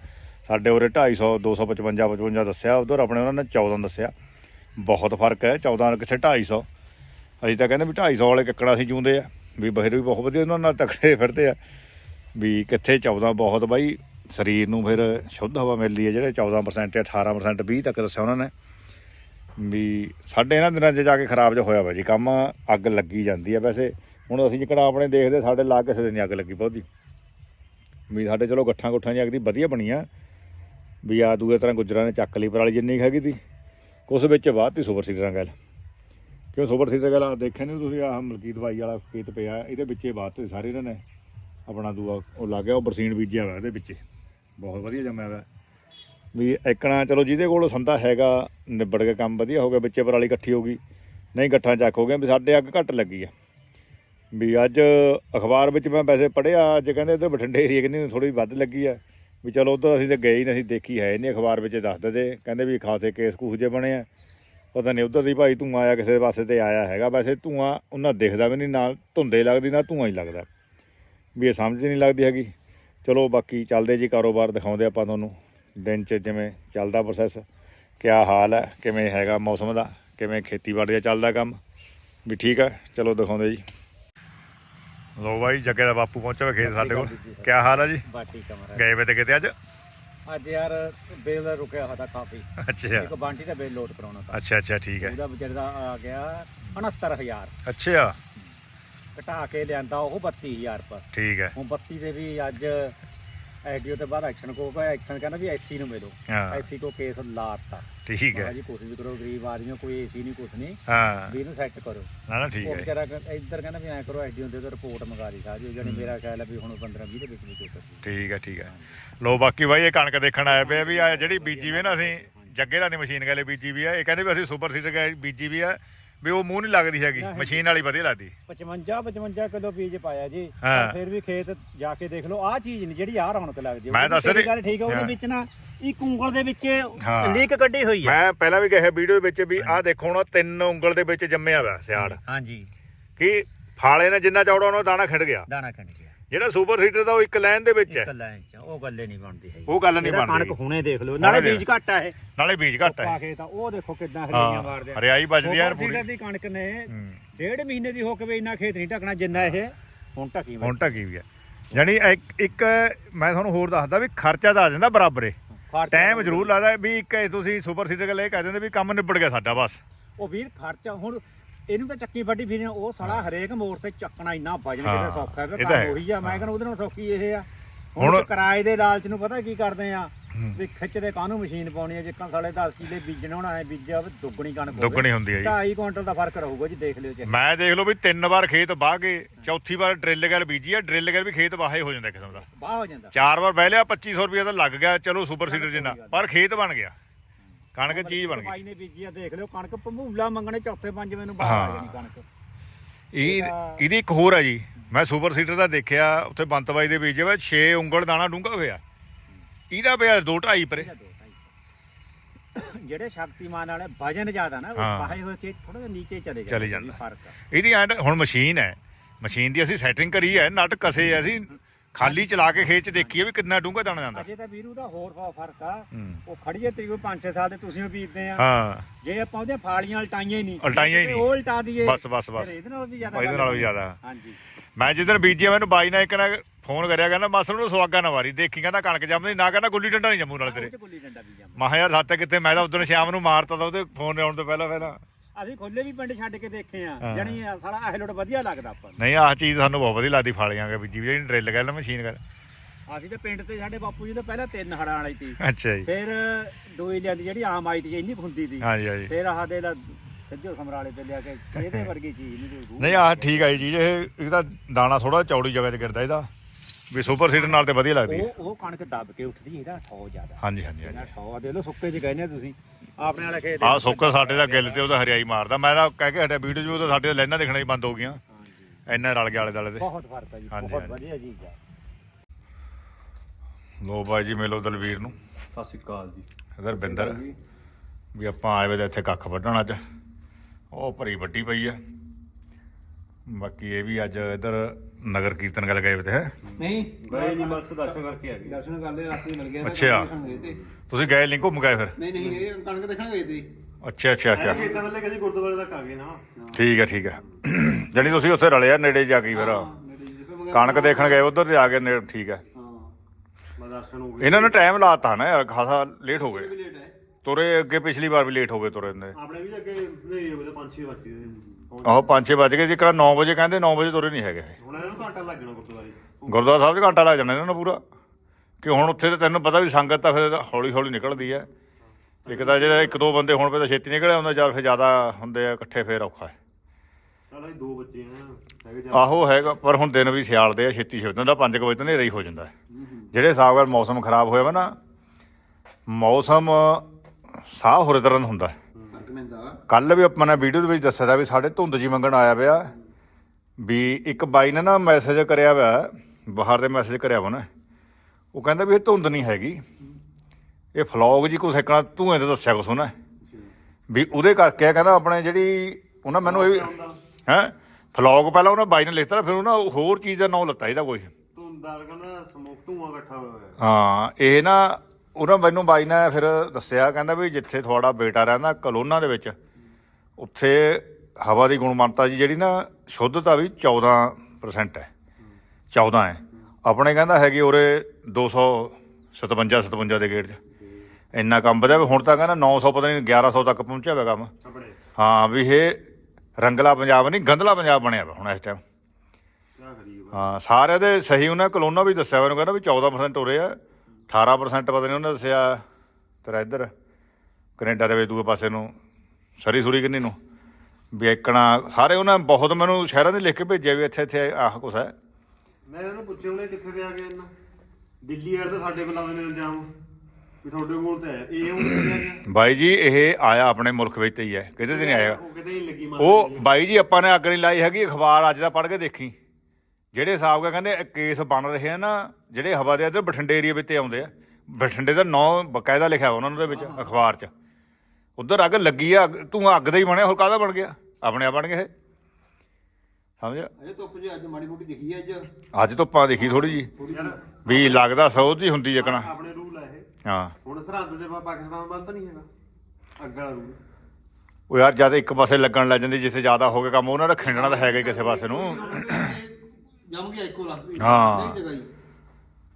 [SPEAKER 1] ਸਾਡੇ ਉਰੇ 250 255 55 ਦੱਸਿਆ। ਉਧਰ ਆਪਣੇ ਉਹਨਾਂ ਨੇ 14 ਦੱਸਿਆ। ਬਹੁਤ ਫ਼ਰਕ ਹੈ 14 ਕਿਸੇ 250 ਅਸੀਂ ਤਾਂ ਕਹਿੰਦੇ ਵੀ 250 ਵਾਲੇ ਕੱਕੜਾ ਅਸੀਂ ਜੂੰਦੇ ਆ, ਵੀ ਬਹਿਰ ਵੀ ਬਹੁਤ ਵਧੀਆ ਉਹਨਾਂ ਨਾਲ ਤਕੜੇ ਫਿਰਦੇ ਆ। ਵੀ ਕਿੱਥੇ 14 ਬਹੁਤ ਬਾਈ, ਸਰੀਰ ਨੂੰ ਫਿਰ ਸ਼ੁੱਧ ਹਵਾ ਮਿਲਦੀ ਹੈ, ਜਿਹੜੇ 14% 18% 20 ਤੱਕ ਦੱਸਿਆ ਉਹਨਾਂ ਨੇ। ਵੀ ਸਾਡੇ ਇਹਨਾਂ ਦਿਨਾਂ 'ਚ ਜਾ ਕੇ ਖਰਾਬ ਜਿਹਾ ਹੋਇਆ ਵਾ ਜੀ, ਕੰਮ ਅੱਗ ਲੱਗੀ ਜਾਂਦੀ ਆ ਵੈਸੇ। ਹੁਣ ਅਸੀਂ ਜਿਹੜਾ ਆਪਣੇ ਦੇਖਦੇ, ਸਾਡੇ ਲਾ ਕਿਸੇ ਦੇ ਨਹੀਂ ਅੱਗ ਲੱਗੀ ਬਹੁਤੀ। ਵੀ ਸਾਡੇ ਚਲੋ ਗੱਠਾਂ ਗੁੱਠਾਂ ਦੀ ਅੱਗ ਦੀ ਵਧੀਆ ਬਣੀਆਂ। ਵੀ ਆ ਦੂਏ ਤਰ੍ਹਾਂ ਗੁੱਜਰਾਂ ਨੇ ਚੱਕ ਲਈ, ਪਰਾਲੀ ਜਿੰਨੀ ਕੁ ਹੈਗੀ ਤੀ ਕੁਛ ਵਿੱਚ ਬਾਅਦ ਸੁਪਰ ਸੀਡਰਾਂ ਗੱਲ। ਕਿਉਂ ਸੁਪਰ ਸੀਡਰ ਗੱਲ ਆ ਦੇਖਿਆ ਨਹੀਂ ਤੁਸੀਂ? ਆਹ ਮਲਕੀਤ ਬਾਈ ਵਾਲਾ ਖੇਤ ਪਿਆ, ਇਹਦੇ ਵਿੱਚ ਬਾਅਦ ਤੇ ਸਾਰੇ ਇਹਨਾਂ ਨੇ। ਆਪਣਾ ਦੂਆ ਉਹ ਲੱਗ ਗਿਆ, ਉਹ ਬਰਸੀਨ ਬੀਜਿਆ ਹੋਇਆ ਇਹਦੇ ਵਿੱਚ। ਬਹੁਤ ਵਧੀਆ ਜੰਮਿਆ ਹੋਇਆ। ਵੀ ਇੱਕਣਾ ਚਲੋ ਜਿਹਦੇ ਕੋਲ ਸੰਦਾ ਹੈਗਾ, ਨਿਬੜ ਕੇ ਕੰਮ ਵਧੀਆ ਹੋ ਗਿਆ, ਵਿੱਚੇ ਪਰਾਲੀ ਇਕੱਠੀ ਹੋ ਗਈ। ਨਹੀਂ ਗੱਠਾਂ ਚੱਕ ਹੋ ਗਿਆ, ਵੀ ਸਾਡੇ ਅੱਗ ਘੱਟ ਲੱਗੀ ਆ। ਵੀ ਅੱਜ ਅਖਬਾਰ ਵਿੱਚ ਮੈਂ ਵੈਸੇ ਪੜ੍ਹਿਆ, ਅੱਜ ਕਹਿੰਦੇ ਇੱਧਰ ਬਠਿੰਡੇ ਏਰੀਆ ਕਹਿੰਦੇ ਥੋੜੀ ਵੱਧ ਲੱਗੀ ਆ। ਵੀ ਚਲੋ ਉਧਰ ਅਸੀਂ ਤਾਂ ਗਏ ਹੀ ਨਹੀਂ, ਅਸੀਂ ਦੇਖੀ ਹੈ ਨਹੀਂ, ਅਖਬਾਰ ਵਿੱਚ ਦੱਸ ਤੇ ਕਹਿੰਦੇ ਵੀ ਖਾਸੇ ਕੇਸ ਕੂਸ ਜੇ ਬਣੇ ਆ। ਪਤਾ ਨਹੀਂ ਉਧਰ ਦੀ ਭਾਈ ਧੂੰਆਂ ਆਇਆ, ਕਿਸੇ ਪਾਸੇ ਤੇ ਆਇਆ ਹੈਗਾ। ਵੈਸੇ ਧੂੰਆਂ ਉਹਨਾਂ ਦਿਖਦਾ ਵੀ ਨਹੀਂ ਨਾਲ ਧੁੰਦੇ ਲੱਗਦੀ, ਨਾ ਧੂੰਆਂ ਹੀ ਲੱਗਦਾ। ਵੀ ਇਹ ਸਮਝ ਨਹੀਂ ਲੱਗਦੀ ਹੈਗੀ। ਚਲੋ ਬਾਕੀ ਚੱਲਦੇ ਜੀ, ਕਾਰੋਬਾਰ ਦਿਖਾਉਂਦੇ ਆਪਾਂ ਤੁਹਾਨੂੰ। ਦਿਨ 'ਚ ਜਿਵੇਂ ਚੱਲਦਾ ਪ੍ਰੋਸੈਸ ਕਿਆ ਹਾਲ ਹੈ, ਕਿਵੇਂ ਹੈਗਾ ਮੌਸਮ ਦਾ, ਕਿਵੇਂ ਖੇਤੀਬਾੜੀ ਦਾ ਚੱਲਦਾ ਕੰਮ। ਵੀ ਠੀਕ ਹੈ, ਚਲੋ ਦਿਖਾਉਂਦੇ ਜੀ। ਲੋ ਬਾਈ ਜੱਗੇ ਦਾ ਬਾਪੂ ਪਹੁੰਚਿਆ ਹੋਇਆ ਖੇਤ ਸਾਡੇ ਕੋਲ। ਕਿਆ ਹਾਲ ਹੈ ਜੀ?
[SPEAKER 2] ਬਾਟੀ ਕਮਰਾ
[SPEAKER 1] ਗਏ ਵੇ ਤੇ ਕਿਤੇ ਅੱਜ?
[SPEAKER 2] ਅੱਜ ਯਾਰ ਬਿੱਲ ਰੁਕਿਆ ਹੋਇਆ ਤਾਂ ਕਾਫੀ।
[SPEAKER 1] ਅੱਛਾ।
[SPEAKER 2] ਇੱਕ ਬਾਂਟੀ ਦਾ ਬਿੱਲ ਲੋਡ ਕਰਾਉਣਾ ਤਾਂ।
[SPEAKER 1] ਅੱਛਾ ਅੱਛਾ ਠੀਕ ਹੈ।
[SPEAKER 2] ਉਹਦਾ ਵਿਚਾਰੇ ਦਾ ਆ ਗਿਆ 69000
[SPEAKER 1] ਅੱਛਾ।
[SPEAKER 2] ਘਟਾ ਕੇ ਲਿਆਂਦਾ ਉਹ 32000 ਪਰ
[SPEAKER 1] ਠੀਕ ਹੈ।
[SPEAKER 2] ਹੁਣ 32 ਦੇ ਵੀ ਅੱਜ ਐਡੀਓ ਤੇ ਬਾਅਦ ਐਕਸ਼ਨ ਕੋ ਕਾ ਐਕਸ਼ਨ ਕਹਿੰਦਾ ਵੀ ਐਸੀ ਨੂੰ ਮਿਲੋ।
[SPEAKER 1] ਹਾਂ।
[SPEAKER 2] ਐਸੀ ਕੋ ਕੇਸ ਲਾਤਾ।
[SPEAKER 1] ਠੀਕ ਹੈ।
[SPEAKER 2] ਜੀ ਵੀ ਕਰੋ ਗਰੀਬ ਆਦਮੀ ਕੋਈ ਏਸੀ ਨਹੀਂ ਕੁਛ ਨਹੀਂ।
[SPEAKER 1] ਹਾਂ।
[SPEAKER 2] ਵੀ ਇਹਨੂੰ ਸੈੱਟ ਕਰੋ।
[SPEAKER 1] ਨਾ ਨਾ ਠੀਕ
[SPEAKER 2] ਉਹ
[SPEAKER 1] ਹੈ।
[SPEAKER 2] ਵਿਚਾਰਾ ਕਹਿੰਦਾ- ਇੱਧਰ ਕਹਿੰਦਾ ਵੀ ਐ ਕਰੋ ਐਡੀਓ ਦੇ ਤੋਂ ਰਿਪੋਰਟ ਮੰਗਾ ਲਈ ਸਾਜੀ ਜਾਨੀ ਮੇਰਾ ਖਿਆਲ ਹੈ ਵੀ ਹੁਣ 15 20 ਦੇ ਵਿੱਚ ਵੀ ਕੋਈ ਕਰਦੀ
[SPEAKER 1] ਠੀਕ ਹੈ ਠੀਕ ਹੈ। ਲੋ ਬਾਕੀ ਬਾਈ ਇਹ ਕਣਕ ਦੇਖਣ ਆਏ ਪਏ ਆ ਵੀ ਆ ਜਿਹੜੀ ਬੀਜੀ ਵੀ ਨਾ ਅਸੀਂ ਜੱਗੇ ਦਾ ਦੀ ਮਸ਼ੀਨ ਗਲੇ ਬੀਜੀ ਵੀ ਆ। ਇਹ ਕਹਿੰਦੇ ਵੀ ਅਸੀਂ ਸੁਪਰ ਸੀਡਰ ਗਏ ਬੀਜੀ ਵੀ ਆ। ਵੀ ਉਹ ਮੂੰਹ ਨਹੀਂ ਲੱਗਦੀ ਹੈਗੀ। ਮਸ਼ੀਨ ਵਾਲੀ ਵਧੀਆ ਲੱਗਦੀ
[SPEAKER 2] 55 55 ਕਿਲੋ ਬੀਜ ਪਾਇਆ ਜੀ
[SPEAKER 1] ਹਾਂ।
[SPEAKER 2] ਪਰ ਫਿਰ ਵੀ ਖੇਤ ਜਾ ਕੇ ਦੇਖ ਲਓ ਆਹ ਚੀਜ਼ ਨਹੀਂ ਜਿਹੜੀ ਆਹ ਰੌਣਕ ਲੱਗਦੀ
[SPEAKER 1] ਮੈਂ ਦੱਸ
[SPEAKER 2] ਤੇਰੀ ਗੱਲ ਠੀਕ ਹੈ। ਉਹਦੇ ਵਿੱਚ ਨਾ ਇੱਕ ਉਂਗਲ ਦੇ ਵਿੱਚ
[SPEAKER 1] ਹਾਂ।
[SPEAKER 2] ਲੀਕ ਕੱਢੀ ਹੋਈ ਹੈ
[SPEAKER 1] ਮੈਂ ਪਹਿਲਾਂ ਵੀ ਕਿਹਾ ਵੀਡੀਓ ਵਿੱਚ ਵੀ ਆਹ ਦੇਖੋ ਹੁਣ ਤਿੰਨ ਉਂਗਲ ਦੇ ਵਿੱਚ ਜੰਮਿਆ ਹੋਇਆ ਸਿਆੜ
[SPEAKER 2] ਹਾਂਜੀ
[SPEAKER 1] ਕਿ ਫਾਲੇ ਨੇ ਜਿੰਨਾ ਚੌੜਾ ਉਹਨਾਂ ਦਾਣਾ ਖਿੰਡ ਗਿਆ
[SPEAKER 2] ਦਾਣਾ ਖੰਡ ਗਿਆ
[SPEAKER 1] ਜਿਹੜਾ ਸੁਪਰ ਸੀਡਰ ਦਾ ਉਹ ਇੱਕ ਲਾਈਨ ਦੇ ਵਿੱਚ ਹੈ।
[SPEAKER 2] ਇੱਕ ਲਾਈਨ ਚ ਉਹ ਗੱਲੇ ਨਹੀਂ ਬਣਦੀ ਹੈ
[SPEAKER 1] ਉਹ ਗੱਲ ਨਹੀਂ ਬਣਦੀ।
[SPEAKER 2] ਕਣਕ ਹੁਣੇ ਦੇਖ ਲਓ ਨਾਲੇ। ਬੀਜ ਘੱਟ ਆ ਇਹ।
[SPEAKER 1] ਨਾਲੇ ਬੀਜ ਘੱਟ
[SPEAKER 2] ਪਾ
[SPEAKER 1] ਹੈ
[SPEAKER 2] ਕੇ ਤਾਂ ਉਹ ਦੇਖੋ ਕਿੱਦਾਂ ਹਰੀਆਂ ਮਾਰਦੇ
[SPEAKER 1] ਹਾਂ ਹਰਿਆਈ ਵੱਜਦੀ ਹੈ
[SPEAKER 2] ਸੁਪਰ
[SPEAKER 1] ਪੂਰੀ।
[SPEAKER 2] ਸੀਡਰ ਦੀ ਕਣਕ ਨੇ
[SPEAKER 1] ਹੂੰ।
[SPEAKER 2] ਡੇਢ ਮਹੀਨੇ ਦੀ ਹੋ ਕੇ ਵੀ ਇੰਨਾ ਖੇਤ ਨਹੀਂ ਢਕਣਾ ਜਿੰਨਾ ਇਹ ਹੁਣ ਢਕੀ
[SPEAKER 1] ਹੁਣ ਢਕੀ ਵੀ ਹੈ ਜਾਣੀ ਇੱਕ ਇੱਕ ਮੈਂ ਤੁਹਾਨੂੰ ਹੋਰ ਦੱਸਦਾ ਵੀ ਖਰਚਾ ਤਾਂ ਆ ਜਾਂਦਾ ਬਰਾਬਰੇ ਟਾਈਮ ਜ਼ਰੂਰ ਲੱਗਦਾ ਵੀ ਇੱਕ ਤੁਸੀਂ ਸੁਪਰ ਸੀਡਰ ਗੱਲ ਇਹ ਕਹਿ ਦਿੰਦੇ ਵੀ ਕੰਮ ਨਿਬੜ ਗਿਆ ਸਾਡਾ ਬਸ।
[SPEAKER 2] ਉਹ ਵੀਰ ਖਰਚਾ ਹੁਣ ਇਹਨੂੰ ਤਾਂ ਚੱਕੀ ਵੱਡੀ ਫਿਰ ਉਹ ਸਾਲਾ ਹਰੇਕ ਮੋੜ ਤੇ ਚੱਕਣਾ ਇੰਨਾ ਵਜਨ ਕਿਤੇ ਸੌਖਾ ਹੈ
[SPEAKER 1] ਇਹ
[SPEAKER 2] ਕਿ
[SPEAKER 1] ਤਾਂ
[SPEAKER 2] ਉਹੀ ਆ ਮੈਂ ਕਹਿੰਦਾ ਉਹਦੇ ਨਾਲ ਸੌਖੀ ਇਹ ਆ।
[SPEAKER 1] ਹੁਣ-
[SPEAKER 2] ਕਿਰਾਏ ਦੇ ਲਾਲਚ ਨੂੰ ਪਤਾ ਕੀ ਕਰਦੇ ਆ? ਵੀ ਖਿੱਚਦੇ ਕਾਹਨੂੰ ਮਸ਼ੀਨ ਪਾਉਣੀ ਹੈ ਜਿੱਕਾਂ ਸਾਲੇ 10 ਕਿੱਲੇ ਬੀਜਣ ਹੋਣਾ ਹੈ ਬੀਜਿਆ ਹੋਵੇ ਦੁੱਗਣੀ ਕਣਕ।
[SPEAKER 1] ਦੁੱਗਣੀ ਹੁੰਦੀ ਹੈ ਜੀ।
[SPEAKER 2] 2.5 ਕੁਇੰਟਲ ਦਾ ਫ਼ਰਕ ਰਹੂਗਾ ਜੀ ਦੇਖ ਲਿਓ ਜੀ।
[SPEAKER 1] ਮੈਂ ਦੇਖ ਲਓ ਵੀ ਤਿੰਨ ਵਾਰ ਖੇਤ ਵਾਹ ਕੇ ਚੌਥੀ ਵਾਰ ਡਰਿੱਲ ਗੱਲ ਬੀਜੀ ਆ ਡਰਿੱਲ ਗੱਲ ਵੀ ਖੇਤ ਵਾਹੇ ਹੋ ਜਾਂਦਾ ਕਿਸਮ ਦਾ।
[SPEAKER 2] ਬਾਹ ਹੋ ਜਾਂਦਾ।
[SPEAKER 1] ਚਾਰ ਵਾਰ ਬਹਿ ਲਿਆ 2500 ਰੁਪਏ ਤਾਂ ਲੱਗ ਗਿਆ ਚਲੋ ਸੁਪਰ ਸੀਡਰ ਜਿੰਨਾ ਪਰ ਖੇਤ ਬਣ ਗਿਆ। ਕਣਕ ਚੀਜ਼ ਬਣ ਗਈ
[SPEAKER 2] ਬਾਈ ਨੇ ਬੀਜੀ ਆ ਦੇਖ ਲਿਓ ਕਣਕ ਭੰਬੂਲਾ ਮੰਗਣੇ ਚੌਥੇ ਪੰਜਵੇਂ ਨੂੰ ਬਾਹਰ ਆ। ਜਾਣੀ ਕਣਕ
[SPEAKER 1] ਇਹ ਇਹਦੀ ਇੱਕ ਹੋਰ ਹੈ ਜੀ ਮੈਂ ਸੁਪਰ ਸੀਡਰ ਦਾ ਦੇਖਿਆ ਉੱਥੇ ਬੰਤਬਾਈ ਦੇ ਬੀਜੇ ਵਾ 6 ਉਂਗਲ ਦਾਣਾ ਡੂੰਘਾ ਹੋਇਆ ਇਹਦਾ ਪਿਆ 2 2.5 ਪਰੇ।
[SPEAKER 2] ਜਿਹੜੇ ਸ਼ਕਤੀਮਾਨ ਵਾਲੇ ਵਜਨ ਜ਼ਿਆਦਾ ਨਾ ਉਹ
[SPEAKER 1] ਹਾਂ।
[SPEAKER 2] ਪਾਏ ਹੋਏ ਥੋੜਾ ਜਿਹਾ ਨੀਚੇ ਚਲੇ
[SPEAKER 1] ਚਲੇ
[SPEAKER 2] ਜਾਂਦੇ
[SPEAKER 1] ਜਾਂਦਾ।
[SPEAKER 2] ਫ਼ਰਕ ਆ
[SPEAKER 1] ਇਹਦੀ ਐਂ ਹੁਣ ਮਸ਼ੀਨ ਹੈ ਮਸ਼ੀਨ ਦੀ ਅਸੀਂ ਸੈਟਿੰਗ ਕਰੀ ਹੈ ਨਟ ਕਸੇ ਆ ਅਸੀਂ ਖਾਲੀ ਚਲਾ ਕੇ ਖੇਤ ਚ ਦੇਖੀਏ ਵੀ ਕਿੰਨਾ ਡੂੰਘਾ ਦਾਣਾ ਜਾਂਦਾ।
[SPEAKER 2] ਅਜੇ ਤਾਂ ਵੀਰੂ ਦਾ ਹੋਰ ਬਹੁਤ ਫ਼ਰਕ ਆ।
[SPEAKER 1] ਹੂੰ।
[SPEAKER 2] ਉਹ ਖੜੀਏ ਤਰੀਕੋ 5-6 ਸਾਲ ਦੇ ਤੁਸੀਂ ਉਹ ਬੀਜਦੇ ਆ।
[SPEAKER 1] ਹਾਂ।
[SPEAKER 2] ਜੇ ਆਪਾਂ ਉਹਦੇ ਫਾਲੀਆਂ ਉਲਟਾਈਆਂ ਹੀ ਨਹੀਂ
[SPEAKER 1] ਉਲਟਾਈਆਂ ਹੀ
[SPEAKER 2] ਤੇ
[SPEAKER 1] ਨਹੀਂ।
[SPEAKER 2] ਉਹ ਉਲਟਾ ਦਈਏ
[SPEAKER 1] ਬਸ ਬਸ ਬਸ।
[SPEAKER 2] ਫਿਰ ਇਹਦੇ ਨਾਲ ਵੀ ਜ਼ਿਆਦਾ
[SPEAKER 1] ਇਹਦੇ
[SPEAKER 2] ਗੱਲ
[SPEAKER 1] ਨਾਲ ਵੀ
[SPEAKER 2] ਹੋਣੀ।
[SPEAKER 1] ਜ਼ਿਆਦਾ।
[SPEAKER 2] ਹਾਂਜੀ।
[SPEAKER 1] ਮੈਂ ਜਿੱਦਣ ਬੀਜਿਆ ਮੈਨੂੰ ਬਾਈ ਨੇ ਇੱਕ ਨਾ ਫੋਨ ਕਰਿਆ ਕਹਿੰਦਾ ਮਾਸੜ ਨੂੰ ਸਵਾਗਾ ਨਾ ਵਾਰੀ ਦੇਖੀ ਕਹਿੰਦਾ ਕਣਕ ਜੰਮਦੀ ਨਾ ਕਹਿੰਦਾ ਗੁੱਲੀ ਡੰਡਾ ਨਹੀਂ ਜੰਮੂ ਨਾਲ ਤੇਰੇ
[SPEAKER 2] ਉਹ 'ਚ ਗੁੱਲੀ ਡੰਡਾ ਵੀ ਜਾਂਦਾ
[SPEAKER 1] ਮੈਂ ਕਿਹਾ ਯਾਰ ਸੱਤ ਕਿੱਥੇ? ਮੈਂ ਤਾਂ ਉਦੋਂ ਸ਼ਾਮ ਨੂੰ ਮਾਰਤਾ ਤਾ ਉਹਦੇ ਫੋਨ ਆਉਣ ਤੋਂ ਪਹਿਲਾਂ ਪਹਿਲਾਂ
[SPEAKER 2] ਅਸੀਂ ਖੋਲੇ ਵੀ ਪਿੰਡ ਛੱਡ ਕੇ ਦੇਖੇ ਆ। ਜਣੀ ਸਾਡਾ ਇਹ ਲੋਟ ਵਧੀਆ ਲੱਗਦਾ ਆਪਾਂ ਨੂੰ।
[SPEAKER 1] ਨਹੀਂ ਆਹ ਚੀਜ਼ ਸਾਨੂੰ ਬਹੁਤ ਵਧੀਆ ਲੱਗਦੀ ਫਾਲੀਆਂ ਕੇ ਬੀਜੀ ਵੀ ਜਿਹੜੀ ਡਰਿੱਲ ਗੱਲ ਮਸ਼ੀਨ ਗੱਲ
[SPEAKER 2] ਅਸੀਂ ਤਾਂ ਪਿੰਡ ਤੇ ਸਾਡੇ ਬਾਪੂ ਜੀ ਤੋਂ ਪਹਿਲਾਂ ਤਿੰਨ ਹੜਾਂ ਵਾਲੀ ਸੀ।
[SPEAKER 1] ਅੱਛਾ ਜੀ।
[SPEAKER 2] ਫਿਰ ਦੋਈ ਲਿਆਂਦੀ ਜਿਹੜੀ ਆਮ ਆਈ ਤੀ ਇੰਨੀ ਕੁ ਹੁੰਦੀ ਸੀ।
[SPEAKER 1] ਹਾਂਜੀ ਹਾਂਜੀ।
[SPEAKER 2] ਫਿਰ ਆਹ ਦੇ ਲਾ ਸਿੱਧੋ ਸਮਰਾਲੇ ਤੇ ਲਿਆ ਕੇ ਇਹਦੇ ਵਰਗੀ ਚੀਜ਼ ਨਹੀਂ ਕੋਈ
[SPEAKER 1] ਨਹੀਂ ਆਹ ਠੀਕ ਆ ਜੀ ਚੀਜ਼ ਇਹ ਇਹਦਾ ਦਾਣਾ ਥੋੜਾ ਚੌੜੀ ਜਗ੍ਹਾ 'ਚ ਗਿਰਦਾ ਇਹਦਾ। ਵੀ ਸੁਪਰ ਸੀਡਰ ਨਾਲ ਤੇ ਵਧੀਆ ਲੱਗਦੀ ਹੈ।
[SPEAKER 2] ਉਹ ਉਹ ਕਣਕ ਦੱਬ ਕੇ ਉੱਠਦੀ ਇਹਦਾ ਠੋ ਜ਼ਿਆਦਾ।
[SPEAKER 1] ਹਾਂਜੀ ਹਾਂਜੀ ਹਾਂਜੀ।
[SPEAKER 2] ਇਹਦਾ ਠੋ ਦੇ ਲੋ ਸੁੱਕੇ ਚ ਕਹਿੰਦੇ ਤੁਸੀਂ। ਆਪਣੇ ਵਾਲੇ ਖੇਤ
[SPEAKER 1] ਆਹ ਸੁੱਕਾ ਸਾਡੇ ਦਾ ਗਿੱਲ ਤੇ ਉਹਦਾ ਹਰਿਆਈ ਮਾਰਦਾ। ਮੈਂ ਤਾਂ ਕਹਿ ਕੇ ਹਟਿਆ ਵੀਡੀਓ 'ਚ ਉਹਦਾ ਸਾਡੇ ਦਾ ਲੈਣਾ ਦਿਖਣਾ ਹੀ ਬੰਦ ਹੋ ਗਈਆਂ।
[SPEAKER 2] ਹਾਂਜੀ।
[SPEAKER 1] ਇੰਨਾ ਰਲ ਗਿਆ ਆਲੇ ਦੁਆਲੇ ਤੇ
[SPEAKER 2] ਬਹੁਤ ਫ਼ਰਕ ਆ ਜੀ
[SPEAKER 1] ਹਾਂਜੀ,
[SPEAKER 2] ਬਹੁਤ
[SPEAKER 1] ਹਾਂਜੀ।
[SPEAKER 2] ਵਧੀਆ ਚੀਜ਼ ਆ।
[SPEAKER 1] ਲੋ ਬਾਈ ਜੀ ਮਿਲੋ ਦਲਵੀਰ ਨੂੰ।
[SPEAKER 3] ਸਤਿ ਸ਼੍ਰੀ ਅਕਾਲ ਜੀ।
[SPEAKER 1] ਇਧਰ ਬਿੰਦਰ ਵੀ ਆਪਾਂ ਆਏ ਵੇ ਤਾਂ ਇੱਥੇ ਕੱਖ ਵੱਢਣ ਅੱਜ। ਉਹ ਭਰੀ ਵੱਡੀ ਪਈ ਆ। ਬਾਕੀ ਇਹ ਵੀ ਅੱਜ ਇਧਰ ਨਗਰ ਕੀਰਤਨ ਗੱਲ ਗਏ ਤੇ ਹੈ।
[SPEAKER 3] ਨਹੀਂ ਗਏ ਨਹੀਂ ਬਸ ਦਰਸ਼ਨ ਕਰਕੇ ਆ ਗਏ।
[SPEAKER 4] ਦਰਸ਼ਨ ਕਰਦੇ ਰਾਤੀ ਮਿਲ ਗਿਆ ਤਾਂ
[SPEAKER 1] ਅੱਛਾ।
[SPEAKER 4] ਕਣਕ ਦੇਖਣ ਗਏ ਤੇ।
[SPEAKER 1] ਤੁਸੀਂ ਗਏ ਨਹੀਂ ਘੁੰਮ ਗਏ ਫਿਰ?
[SPEAKER 4] ਨਹੀਂ ਨਹੀਂ ਇਹ ਕਣਕ ਦੇਖਣ ਗਏ ਤੇ।
[SPEAKER 1] ਅੱਛਾ ਅੱਛਾ ਅੱਛਾ।
[SPEAKER 3] ਖੇਤਾਂ ਵੱਲੇ ਕਦੀ ਗੁਰਦੁਆਰੇ ਤੱਕ ਆ ਗਏ ਨਾ।
[SPEAKER 1] ਠੀਕ ਹੈ ਠੀਕ ਹੈ। ਜਾਣੀ ਤੁਸੀਂ ਉੱਥੇ ਰਲੇ ਆ ਨੇੜੇ ਜਾ ਕੇ ਫਿਰ। ਕਣਕ ਦੇਖਣ ਗਏ ਉਧਰ ਤੇ ਆ ਕੇ ਨੇੜੇ ਠੀਕ ਹੈ।
[SPEAKER 3] ਗਏ।
[SPEAKER 1] ਇਹਨਾਂ ਨੇ ਟਾਈਮ ਲਾਤਾ ਨਾ ਯਾਰ ਖਾਸਾ ਲੇਟ ਹੋ ਗਏ। ਤੁਰੇ ਅੱਗੇ ਪਿਛਲੀ ਵਾਰ ਵੀ ਲੇਟ ਹੋ ਗਏ ਤੁਰੇ ਨੇ।
[SPEAKER 3] ਆਪਣੇ ਵੀ ਅੱਗੇ ਨਹੀਂ ਹੋਵੇ ਤਾਂ 5-6 ਵਜੇ
[SPEAKER 1] ਆਹੋ 5-6 ਵੱਜ ਗਏ ਜਿਕੜਾ 9 ਵਜੇ ਕਹਿੰਦੇ 9 ਵਜੇ ਤੁਰੇ ਨਹੀਂ ਹੈਗੇ।
[SPEAKER 3] ਹੁਣ ਇਹਨਾਂ ਨੂੰ ਘੰਟਾ ਲੱਗਣਾ ਗੁਰਦੁਆਰੇ।
[SPEAKER 1] ਗੁਰਦੁਆਰਾ ਸਾਹਿਬ 'ਚ ਘੰਟਾ ਲੱਗ ਜਾਣਾ ਇਹਨਾਂ ਨੂੰ ਪੂਰਾ। ਕਿ ਹੁਣ ਉੱਥੇ ਤੇ ਤੈਨੂੰ ਪਤਾ ਵੀ ਸੰਗਤ ਤਾਂ ਫਿਰ ਹੌਲੀ ਹੌਲੀ ਨਿਕਲਦੀ ਹੈ। ਇੱਕ ਤਾਂ ਜਿਹੜਾ ਇੱਕ ਦੋ ਬੰਦੇ ਹੁਣ ਪਏ ਤਾਂ ਛੇਤੀ ਨਿਕਲੇ ਆਉਂਦਾ ਜਾਂ ਫਿਰ ਜ਼ਿਆਦਾ ਹੁੰਦੇ ਆ ਇਕੱਠੇ ਫੇਰ ਔਖਾ ਹੈ।
[SPEAKER 3] ਚਲ ਅਸੀਂ 2 ਵਜੇ ਆ ਹੈਗੇ ਜਾ
[SPEAKER 1] ਆਹੋ ਹੈਗਾ ਪਰ ਹੁਣ ਦਿਨ ਵੀ ਸਿਆਲ ਦੇ ਆ ਛੇਤੀ ਛੇਤੀ ਹੁੰਦਾ 5 ਵਜੇ ਤਾਂ ਹਨੇਰਾ ਹੀ ਹੋ ਜਾਂਦਾ ਜਿਹੜੇ ਹਿਸਾਬ ਨਾਲ ਮੌਸਮ ਖਰਾਬ ਹੋਇਆ ਵਾ ਨਾ ਮੌਸਮ ਸਾਹ ਹੋਰੇ ਤਰ੍ਹਾਂ ਦਾ ਹੁੰਦਾ ਕੱਲ ਵੀ ਆਪਾਂ ਨੇ ਵੀਡੀਓ ਦੇ ਵਿੱਚ ਦੱਸਿਆ ਤਾ ਵੀ ਸਾਡੇ ਧੁੰਦ ਜੀ ਮੰਗਣ ਆਇਆ ਪਿਆ। ਵੀ ਇੱਕ ਬਾਈ ਨੇ ਨਾ ਮੈਸੇਜ ਕਰਿਆ ਵਾ ਬਾਹਰ ਦੇ ਮੈਸੇਜ ਕਰਿਆ ਵਾ ਨਾ। ਉਹ ਕਹਿੰਦਾ ਵੀ ਇਹ ਧੁੰਦ ਨਹੀਂ ਹੈਗੀ। ਇਹ ਫਲੌਗ ਜੀ ਕੁਛ ਇੱਕਣਾ ਧੂਏ ਦਾ ਦੱਸਿਆ ਕੁਛ ਉਹਨੇ। ਵੀ ਉਹਦੇ ਕਰਕੇ ਆ ਕਹਿੰਦਾ ਆਪਣੇ ਜਿਹੜੀ ਉਹਨਾਂ ਮੈਨੂੰ ਇਹ ਹੈ? ਫਲੌਗ ਪਹਿਲਾਂ ਉਹਨਾਂ ਬਾਈ ਨੇ ਲਿਖਤਾ ਫਿਰ ਉਹਨਾਂ ਹੋਰ ਚੀਜ਼ ਦਾ ਨਾਮ ਲੱਤਾ ਇਹਦਾ ਕੋਈ।
[SPEAKER 3] ਧੁੰਦਾਰ ਕਹਿੰਦਾ ਸਮੋਕ ਧੂਆ ਇਕੱਠਾ ਹੋਇਆ ਹੋਇਆ।
[SPEAKER 1] ਹਾਂ ਇਹ ਨਾ ਉਹਨਾਂ ਮੈਨੂੰ ਬਾਈ ਨੇ ਫਿਰ ਦੱਸਿਆ ਕਹਿੰਦਾ ਵੀ ਜਿੱਥੇ ਤੁਹਾਡਾ ਬੇਟਾ ਰਹਿੰਦਾ ਕਲੋਨਾ ਦੇ ਵਿੱਚ ਉੱਥੇ ਹਵਾ ਦੀ ਗੁਣਵੱਤਾ ਜੀ ਜਿਹੜੀ ਨਾ ਸ਼ੁੱਧਤਾ ਵੀ 14% ਹੈ। 14 ਹੈ। ਆਪਣੇ ਕਹਿੰਦਾ ਹੈਗੀ ਉਰੇ 257 57 ਦੇ ਗੇੜ 'ਚ। ਇੰਨਾ ਕੰਮ ਵਧਿਆ ਵੀ ਹੁਣ ਤਾਂ ਕਹਿੰਦਾ 900 ਪਤਾ ਨਹੀਂ 1100 ਤੱਕ ਪਹੁੰਚਿਆ ਹੋਇਆ ਕੰਮ। ਹਾਂ ਵੀ ਇਹ ਰੰਗਲਾ ਪੰਜਾਬ ਨਹੀਂ ਗੰਧਲਾ ਪੰਜਾਬ ਬਣਿਆ ਵਾ ਹੁਣ ਇਸ ਟਾਈਮ। ਹਾਂ ਸਾਰਿਆਂ ਦੇ ਸਹੀ ਉਹਨਾਂ ਕਲੋਨਾ ਵੀ ਦੱਸਿਆ ਮੈਨੂੰ ਕਹਿੰਦਾ ਵੀ 14% ਹੋ ਰਿਹਾ 18% ਪਤਾ ਨਹੀਂ ਉਹਨੇ ਦੱਸਿਆ ਤੇਰਾ ਇੱਧਰ ਕੈਨੇਡਾ ਦੇ ਵਿੱਚ ਦੂਏ ਪਾਸੇ ਨੂੰ ਸਰੀ ਸੁਰੀ ਕਿੰਨੀ ਨੂੰ? ਵੀ ਇੱਕਣਾ ਸਾਰੇ ਉਹਨਾਂ ਬਹੁਤ ਮੈਨੂੰ ਸ਼ਹਿਰਾਂ ਦੇ ਲਿਖ ਕੇ ਭੇਜਿਆ ਵੀ ਇੱਥੇ ਇੱਥੇ ਆਹ ਕੁਛ ਹੈ।
[SPEAKER 3] ਮੈਂ ਇਹਨਾਂ ਨੂੰ ਪੁੱਛਿਆ ਉਹਨੇ ਕਿੱਥੇ ਤੇ ਆ ਗਏ ਇਹਨਾਂ ਦਿੱਲੀ ਵਾਲੇ ਤਾਂ ਸਾਡੇ ਕੋਲ ਲਾਉਂਦੇ ਨੇ ਇਲਜ਼ਾਮ ਵੀ ਤੁਹਾਡੇ ਕੋਲ ਤਾਂ ਹੈ। ਇਹ ਹੁਣ ਕਿੱਥੇ ਆ ਗਿਆ?
[SPEAKER 1] ਬਾਈ ਜੀ ਇਹ ਆਇਆ ਆਪਣੇ ਮੁਲਕ ਵਿੱਚ ਤੇ ਹੀ ਹੈ। ਕਿਤੇ ਤੇ ਨਹੀਂ ਆਇਆ।
[SPEAKER 3] ਉਹ ਕਿਤੇ ਨਹੀਂ ਲੱਗੀ ਮਾਰ
[SPEAKER 1] ਉਹ ਬਾਈ ਜੀ ਆਪਾਂ ਨੇ ਅੱਗ ਨਹੀਂ ਲਾਈ ਹੈਗੀ ਅਖਬਾਰ ਅੱਜ ਦਾ ਪੜ੍ਹ ਕੇ ਦੇਖੀ। ਜਿਹੜੇ ਹਿਸਾਬ ਦਾ ਕਹਿੰਦੇ ਕੇਸ ਬਣ ਰਹੇ ਆ ਨਾ ਜਿਹੜੇ ਹਵਾ ਦੇ ਇੱਧਰ ਬਠਿੰਡੇ ਏਰੀਆ ਵਿੱਚ ਤੇ ਆਉਂਦੇ ਆ। ਬਠਿੰਡੇ ਦਾ ਨਾਂ ਬਕਾਇਦਾ ਲਿਖਿਆ ਉਹਨਾਂ ਦੇ ਵਿੱਚ ਅਖਬਾਰ 'ਚ। ਉਧਰ ਅੱਗ ਲੱਗੀ ਆ ਤੂੰ ਅੱਗ ਦਾ ਹੀ ਬਣਿਆ ਹੋਰ ਕਾਹਦਾ ਬਣ ਗਿਆ? ਆਪਣੇ ਆਪ ਬਣ ਗਿਆ ਇਹ। ਸਮਝਿਆ?
[SPEAKER 4] ਅਜੇ ਧੁੱਪ ਜੀ ਅੱਜ ਮਾੜੀ ਮੋਟੀ ਦਿਖੀ ਹੈ ਅੱਜ।
[SPEAKER 1] ਅੱਜ ਧੁੱਪਾਂ ਦੇਖੀ ਥੋੜੀ ਜੀ
[SPEAKER 3] ਯਾਰ
[SPEAKER 1] ਵੀ ਲੱਗਦਾ ਸੌਧ ਹੀ ਹੁੰਦੀ ਜਕਣਾ
[SPEAKER 3] ਆਪਣੇ ਰੂਲ ਆ ਇਹ।
[SPEAKER 1] ਹਾਂ।
[SPEAKER 3] ਹੁਣ ਸਰਹੱਦ ਦੇ ਪਾ- ਪਾਕਿਸਤਾਨ ਵੱਲ ਤਾਂ ਨਹੀਂ ਹੈਗਾ। ਅੱਗ ਵਾਲਾ ਰੂਲ।
[SPEAKER 1] ਉਹ ਯਾਰ ਜਦ ਇੱਕ ਪਾਸੇ ਲੱਗਣ ਲੱਗ ਜਾਂਦੀ ਜਿੱਥੇ ਜ਼ਿਆਦਾ ਹੋ ਗਿਆ ਕੰਮ ਉਹਨਾਂ ਦਾ ਖਿੰਡਣਾ ਤਾਂ ਹੈਗਾ ਹੀ ਕਿਸੇ ਪਾਸੇ ਨੂੰ।
[SPEAKER 4] ਜੰਮ ਗਿਆ ਇੱਕੋ ਲੱਗ
[SPEAKER 1] ਹਾਂ।
[SPEAKER 4] ਨਹੀਂ